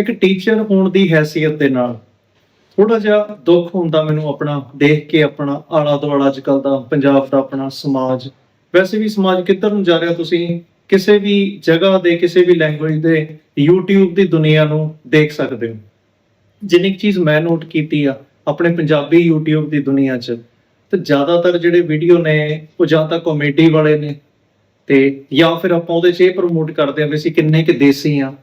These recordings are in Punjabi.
ਇੱਕ ਟੀਚਰ ਹੋਣ ਦੀ ਹੈਸੀਅਤ ਦੇ ਨਾਲ ਥੋੜਾ ਜਿਹਾ ਦੁੱਖ ਹੁੰਦਾ ਮੈਨੂੰ ਆਪਣਾ, ਦੇਖ ਕੇ ਆਪਣਾ ਆਲਾ ਦੁਆਲਾ ਅੱਜ ਕੱਲ ਦਾ ਪੰਜਾਬ ਦਾ ਆਪਣਾ ਸਮਾਜ। ਵੈਸੇ ਵੀ ਸਮਾਜ ਕਿੱਧਰ ਨੂੰ ਜਾ ਰਿਹਾ ਤੁਸੀਂ? ਕਿਸੇ ਵੀ ਜਗ੍ਹਾ ਦੇ, ਕਿਸੇ ਵੀ ਲੈਂਗੁਏਜ ਦੇ YouTube ਦੀ ਦੁਨੀਆ ਨੂੰ ਦੇਖ ਸਕਦੇ ਹੋ। ਜਿੰਨੀ ਕੁ ਚੀਜ਼ ਮੈਂ ਨੋਟ ਕੀਤੀ ਆ, ਆਪਣੇ ਪੰਜਾਬੀ YouTube ਦੀ ਦੁਨੀਆ 'ਚ, ਤੇ ਜ਼ਿਆਦਾਤਰ ਜਿਹੜੇ ਵੀਡੀਓ ਨੇ, ਉਹ ਜਾਂ ਤਾਂ ਕਾਮੇਡੀ ਵਾਲੇ ਨੇ, ਤੇ ਜਾਂ ਫਿਰ ਆਪਾਂ ਉਹਦੇ 'ਚ ਇਹ ਪ੍ਰਮੋਟ ਕਰਦੇ ਆ ਵੀ ਅਸੀਂ ਕਿੰਨੇ ਕੁ ਦੇਸੀ ਆ।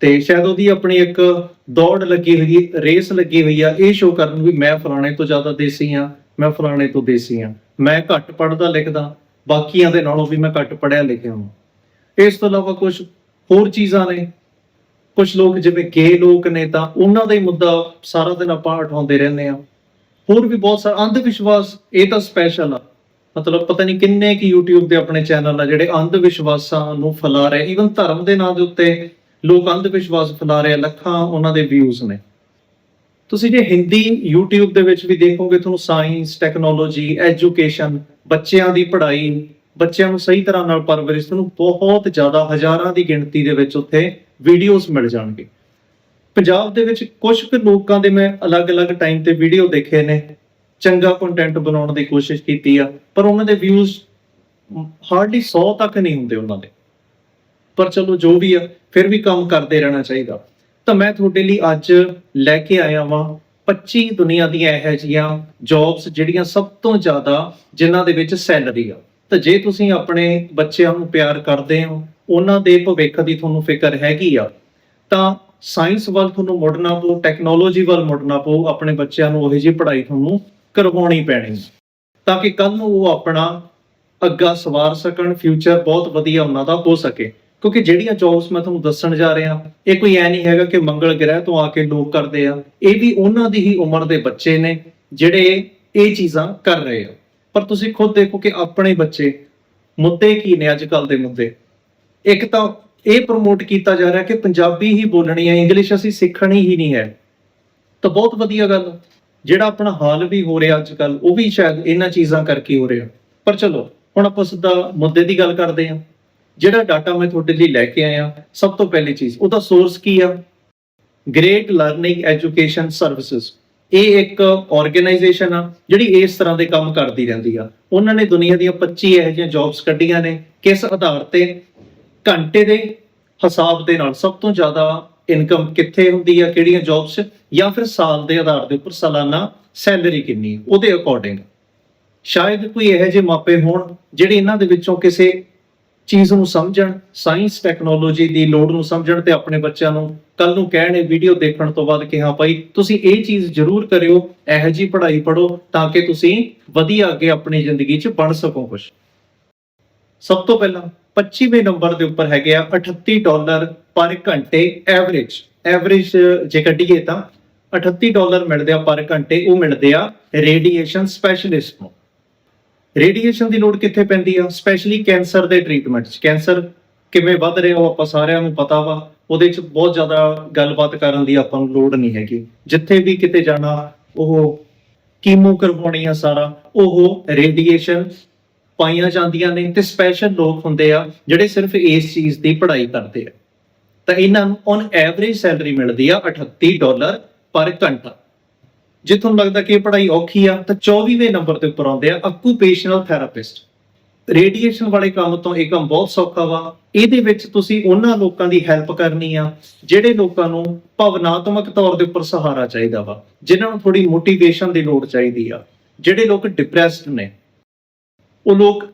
ਤੇ ਸ਼ਾਇਦ ਉਹਦੀ ਆਪਣੀ ਇੱਕ ਦੌੜ ਲੱਗੀ ਹੋਈ, ਰੇਸ ਲੱਗੀ ਹੋਈ ਆ, ਇਹ ਸ਼ੋਅ ਕਰਨ ਵੀ ਮੈਂ ਫਲਾਣੇ ਤੋਂ ਜ਼ਿਆਦਾ ਦੇਸੀ ਆ, ਮੈਂ ਫਲਾਣੇ ਤੋਂ ਦੇਸੀ ਆ। ਮੈਂ ਘੱਟ ਪੜ੍ਹਦਾ, ਲਿਖਦਾ, ਬਾਕੀਆਂ ਦੇ ਨਾਲੋਂ ਵੀ ਮੈਂ ਘੱਟ ਪੜ੍ਹਿਆ ਲਿਖਿਆ ਹਾਂ ਇਸ ਤੋਂ ਇਲਾਵਾ ਕੁਝ ਹੋਰ ਚੀਜ਼ਾਂ ਨੇ ਕੁਝ ਲੋਕ ਜਿਵੇਂ ਗੇ ਲੋਕ ਨੇ ਤਾਂ ਉਹਨਾਂ ਦਾ ਹੀ ਮੁੱਦਾ ਸਾਰਾ ਦਿਨ ਆਪਾਂ ਉਠਾਉਂਦੇ ਰਹਿੰਦੇ ਆ। ਹੋਰ ਵੀ ਬਹੁਤ ਸਾਰਾ ਅੰਧ ਵਿਸ਼ਵਾਸ ਇਹ ਤਾਂ ਸਪੈਸ਼ਲ ਆ। ਮਤਲਬ ਪਤਾ ਨਹੀਂ ਕਿੰਨੇ ਕਿ YouTube ਦੇ ਆਪਣੇ ਚੈਨਲ ਆ ਜਿਹੜੇ ਅੰਧ ਵਿਸ਼ਵਾਸਾਂ ਨੂੰ ਫੈਲਾ ਰਹੇ ਈਵਨ ਧਰਮ ਦੇ ਨਾਂ ਦੇ ਉੱਤੇ ਲੋਕ ਅੰਧ ਵਿਸ਼ਵਾਸ ਫੈਲਾ ਰਹੇ ਆ, ਲੱਖਾਂ ਉਹਨਾਂ ਦੇ ਵਿਊਜ਼ ਨੇ। ਤੁਸੀਂ ਜੇ ਹਿੰਦੀ YouTube ਦੇ ਵਿੱਚ ਵੀ ਦੇਖੋਗੇ ਤੁਹਾਨੂੰ ਸਾਇੰਸ ਟੈਕਨੋਲੋਜੀ ਐਜੂਕੇਸ਼ਨ ਬੱਚਿਆਂ ਦੀ ਪੜ੍ਹਾਈ ਬੱਚਿਆਂ ਨੂੰ ਸਹੀ ਤਰ੍ਹਾਂ ਨਾਲ ਪਰਵਰਿਸ਼ ਤੁਹਾਨੂੰ ਬਹੁਤ ਜ਼ਿਆਦਾ ਹਜ਼ਾਰਾਂ ਦੀ ਗਿਣਤੀ ਦੇ ਵਿੱਚ ਉੱਥੇ ਵੀਡੀਓਜ਼ ਮਿਲ ਜਾਣਗੇ। ਪੰਜਾਬ ਦੇ ਵਿੱਚ ਕੁਝ ਕੁ ਲੋਕਾਂ ਦੇ ਮੈਂ ਅਲੱਗ-ਅਲੱਗ ਟਾਈਮ ਤੇ ਵੀਡੀਓ ਦੇਖੇ ਨੇ ਚੰਗਾ ਕੰਟੈਂਟ ਬਣਾਉਣ ਦੀ ਕੋਸ਼ਿਸ਼ ਕੀਤੀ ਆ ਪਰ ਉਹਨਾਂ ਦੇ ਵਿਊਜ਼ ਹਾਰਡਲੀ 100 ਤੱਕ ਨਹੀਂ ਹੁੰਦੇ ਉਹਨਾਂ ਦੇ। ਪਰ ਚਲੋ ਜੋ ਵੀ ਆ, ਫਿਰ ਵੀ ਕੰਮ ਕਰਦੇ ਰਹਿਣਾ ਚਾਹੀਦਾ। ਤਾਂ ਮੈਂ ਤੁਹਾਡੇ ਲਈ ਅੱਜ ਲੈ ਕੇ ਆਇਆ ਵਾਂ 25 ਦੁਨੀਆ ਦੀਆਂ ਇਹੋ ਜਿਹੀਆਂ ਜੌਬਸ ਜਿਹੜੀਆਂ ਸਭ ਤੋਂ ਜ਼ਿਆਦਾ ਜਿਨ੍ਹਾਂ ਦੇ ਵਿੱਚ ਸੈਲਰੀ ਆ। ਤਾਂ ਜੇ ਤੁਸੀਂ ਆਪਣੇ ਬੱਚਿਆਂ ਨੂੰ ਪਿਆਰ ਕਰਦੇ ਹੋ, ਉਹਨਾਂ ਦੇ ਭਵਿੱਖ ਦੀ ਤੁਹਾਨੂੰ ਫਿਕਰ ਹੈਗੀ ਆ, ਤਾਂ ਸਾਇੰਸ ਵੱਲ ਤੁਹਾਨੂੰ ਮੁੜਨਾ ਪਊ ਟੈਕਨੋਲੋਜੀ ਵੱਲ ਮੁੜਨਾ ਪਊ, ਆਪਣੇ ਬੱਚਿਆਂ ਨੂੰ ਉਹੋ ਜਿਹੀ ਪੜ੍ਹਾਈ ਤੁਹਾਨੂੰ ਕਰਵਾਉਣੀ ਪੈਣੀ। ਤਾਂ ਕਿ ਕੱਲ ਨੂੰ ਉਹ ਆਪਣਾ ਅੱਗਾ ਸਵਾਰ ਸਕਣ ਫਿਊਚਰ ਬਹੁਤ ਵਧੀਆ ਉਹਨਾਂ ਦਾ ਹੋ ਸਕੇ। ਕਿਉਂਕਿ ਜਿਹੜੀਆਂ ਜੌਬਸ ਮੈਂ ਤੁਹਾਨੂੰ ਦੱਸਣ ਜਾ ਰਿਹਾ, ਇਹ ਕੋਈ ਐ ਨਹੀਂ ਹੈਗਾ ਕਿ ਮੰਗਲ ਗ੍ਰਹਿ ਤੋਂ ਆ ਕੇ ਲੋਕ ਕਰਦੇ ਆ। ਇਹ ਵੀ ਉਹਨਾਂ ਦੀ ਹੀ ਉਮਰ ਦੇ ਬੱਚੇ ਨੇ, ਜਿਹੜੇ ਇਹ ਚੀਜ਼ਾਂ ਕਰ ਰਹੇ ਆ। ਪਰ ਤੁਸੀਂ ਖੁਦ ਦੇਖੋ ਕਿ ਆਪਣੇ ਬੱਚੇ ਮੁੱਦੇ ਕੀ ਨੇ ਅੱਜ ਕੱਲ ਦੇ ਮੁੱਦੇ। ਇੱਕ ਤਾਂ ਇਹ ਪ੍ਰਮੋਟ ਕੀਤਾ ਜਾ ਰਿਹਾ ਕਿ ਪੰਜਾਬੀ ਹੀ ਬੋਲਣੀ ਹੈ ਇੰਗਲਿਸ਼ ਅਸੀਂ ਸਿੱਖਣੀ ਹੀ ਨਹੀਂ ਹੈ। ਤਾਂ ਬਹੁਤ ਵਧੀਆ ਗੱਲ ਜਿਹੜਾ ਆਪਣਾ ਹਾਲ ਵੀ ਹੋ ਰਿਹਾ ਅੱਜ ਕੱਲ ਉਹ ਵੀ ਸ਼ਾਇਦ ਇਹਨਾਂ ਚੀਜ਼ਾਂ ਕਰਕੇ ਹੋ ਰਿਹਾ। ਪਰ ਚਲੋ, ਹੁਣ ਆਪਾਂ ਸਿੱਧਾ ਮੁੱਦੇ ਦੀ ਗੱਲ ਕਰਦੇ ਹਾਂ। ਜਿਹੜਾ ਡਾਟਾ ਮੈਂ ਤੁਹਾਡੇ ਲਈ ਲੈ ਕੇ ਆਇਆ ਸਭ ਤੋਂ ਪਹਿਲੀ ਚੀਜ਼ ਉਹਦਾ ਸੋਰਸ ਕੀ ਆ? ਗ੍ਰੇਟ ਲਰਨਿੰਗ ਐਜੂਕੇਸ਼ਨ ਸਰਵਿਸਿਜ਼ ਇਹ ਇੱਕ ਆਰਗੇਨਾਈਜੇਸ਼ਨ ਆ ਜਿਹੜੀ ਇਸ ਤਰ੍ਹਾਂ ਦੇ ਕੰਮ ਕਰਦੀ ਰਹਿੰਦੀ ਆ। ਉਹਨਾਂ ਨੇ ਦੁਨੀਆ ਦੀਆਂ 25 ਇਹੋ ਜਿਹੀਆਂ ਜੌਬਸ ਕੱਢੀਆਂ ਨੇ ਕਿਸ ਆਧਾਰ ਤੇ? ਘੰਟੇ ਦੇ ਹਿਸਾਬ ਦੇ ਨਾਲ ਸਭ ਤੋਂ ਜ਼ਿਆਦਾ ਇਨਕਮ ਕਿੱਥੇ ਹੁੰਦੀ ਆ ਕਿਹੜੀਆਂ ਜੌਬਸ ਜਾਂ ਫਿਰ ਸਾਲ ਦੇ ਆਧਾਰ ਦੇ ਉੱਪਰ ਸਾਲਾਨਾ ਸੈਲਰੀ ਕਿੰਨੀ ਹੈ, ਉਹਦੇ ਅਕੋਰਡਿੰਗ ਸ਼ਾਇਦ ਕੋਈ ਇਹੋ ਜਿਹੇ ਮਾਪੇ ਹੋਣ ਜਿਹੜੇ ਇਹਨਾਂ ਦੇ ਵਿੱਚੋਂ ਕਿਸੇ ਚੀਜ਼ ਨੂੰ ਸਮਝਣ ਸਾਇੰਸ ਟੈਕਨੋਲੋਜੀ ਦੀ ਲੋੜ ਨੂੰ ਸਮਝਣ ਤੇ ਆਪਣੇ ਬੱਚਿਆਂ ਨੂੰ ਕੱਲ ਨੂੰ ਕਹਿਣ ਇਹ ਵੀਡੀਓ ਦੇਖਣ ਤੋਂ ਬਾਅਦ ਕਿ ਹਾਂ ਭਾਈ, ਤੁਸੀਂ ਇਹ ਚੀਜ਼ ਜ਼ਰੂਰ ਕਰਿਓ, ਇਹੋ ਜੀ ਪੜ੍ਹਾਈ ਪੜੋ ਤਾਂ ਕਿ ਤੁਸੀਂ ਵਧੀਆ ਅੱਗੇ ਆਪਣੀ ਜ਼ਿੰਦਗੀ 'ਚ ਬਣ ਸਕੋ ਕੁਝ ਸਭ ਤੋਂ ਪਹਿਲਾਂ 25ਵੇਂ ਨੰਬਰ ਦੇ ਉੱਪਰ ਹੈਗੇ ਆ 38 ਡਾਲਰ ਪਰ ਘੰਟੇ ਐਵਰੇਜ ਐਵਰੇਜ ਜੇ ਕੱਢੀਏ ਤਾਂ 38 ਡਾਲਰ ਮਿਲਦੇ ਆ ਪਰ ਘੰਟੇ, ਉਹ ਮਿਲਦੇ ਆ ਰੇਡੀਏਸ਼ਨ ਸਪੈਸ਼ਲਿਸਟ ਨੂੰ। ਰੇਡੀਏਸ਼ਨ ਦੀ ਲੋੜ ਕਿੱਥੇ ਪੈਂਦੀ ਆ? ਸਪੈਸ਼ਲੀ ਕੈਂਸਰ ਦੇ ਟ੍ਰੀਟਮੈਂਟ 'ਚ। ਕੈਂਸਰ ਕਿਵੇਂ ਵੱਧ ਰਿਹਾ ਉਹ ਆਪਾਂ ਸਾਰਿਆਂ ਨੂੰ ਪਤਾ ਵਾ। ਉਹਦੇ 'ਚ ਬਹੁਤ ਜ਼ਿਆਦਾ ਗੱਲਬਾਤ ਕਰਨ ਦੀ ਆਪਾਂ ਨੂੰ ਲੋੜ ਨਹੀਂ ਹੈਗੀ। ਜਿੱਥੇ ਵੀ ਕਿਤੇ ਜਾਣਾ, ਉਹ ਕੀਮੋ ਕਰਵਾਉਣੀ ਆ ਸਾਰਾ, ਉਹ ਰੇਡੀਏਸ਼ਨ ਪਾਈਆਂ ਜਾਂਦੀਆਂ ਨੇ ਤੇ ਸਪੈਸ਼ਲ ਲੋਕ ਹੁੰਦੇ ਆ, ਜਿਹੜੇ ਸਿਰਫ ਇਸ ਚੀਜ਼ ਦੀ ਪੜ੍ਹਾਈ ਕਰਦੇ ਆ। ਤਾਂ ਇਹਨਾਂ ਨੂੰ ਔਨ ਐਵਰੇਜ ਸੈਲਰੀ ਮਿਲਦੀ ਆ 38 ਡਾਲਰ ਪਰ ਘੰਟਾ। ਜੇ ਤੁਹਾਨੂੰ ਲੱਗਦਾ ਕਿ ਇਹ ਪੜ੍ਹਾਈ ਔਖੀ ਆ, ਤਾਂ 24ਵੇਂ ਨੰਬਰ ਤੇ ਉੱਪਰ ਆਉਂਦੇ ਆ ਆਕੂਪੇਸ਼ਨਲ ਥੈਰਾਪਿਸਟ ਰੇਡੀਏਸ਼ਨ ਵਾਲੇ ਕੰਮ ਤੋਂ ਇਹ ਕੰਮ ਬਹੁਤ ਸੌਖਾ ਵਾ। ਇਹਦੇ ਵਿੱਚ ਤੁਸੀਂ ਉਹਨਾਂ ਲੋਕਾਂ ਦੀ ਹੈਲਪ ਕਰਨੀ ਆ, ਜਿਹੜੇ ਲੋਕਾਂ ਨੂੰ ਭਾਵਨਾਤਮਕ ਤੌਰ ਦੇ ਉੱਪਰ ਸਹਾਰਾ ਚਾਹੀਦਾ ਵਾ, ਜਿਨ੍ਹਾਂ ਨੂੰ ਥੋੜੀ ਮੋਟੀਵੇਸ਼ਨ ਦੀ ਲੋੜ ਚਾਹੀਦੀ ਆ। ਜਿਹੜੇ ਲੋਕ ਡਿਪਰੈਸਡ ਨੇ, ਉਹ ਲੋਕ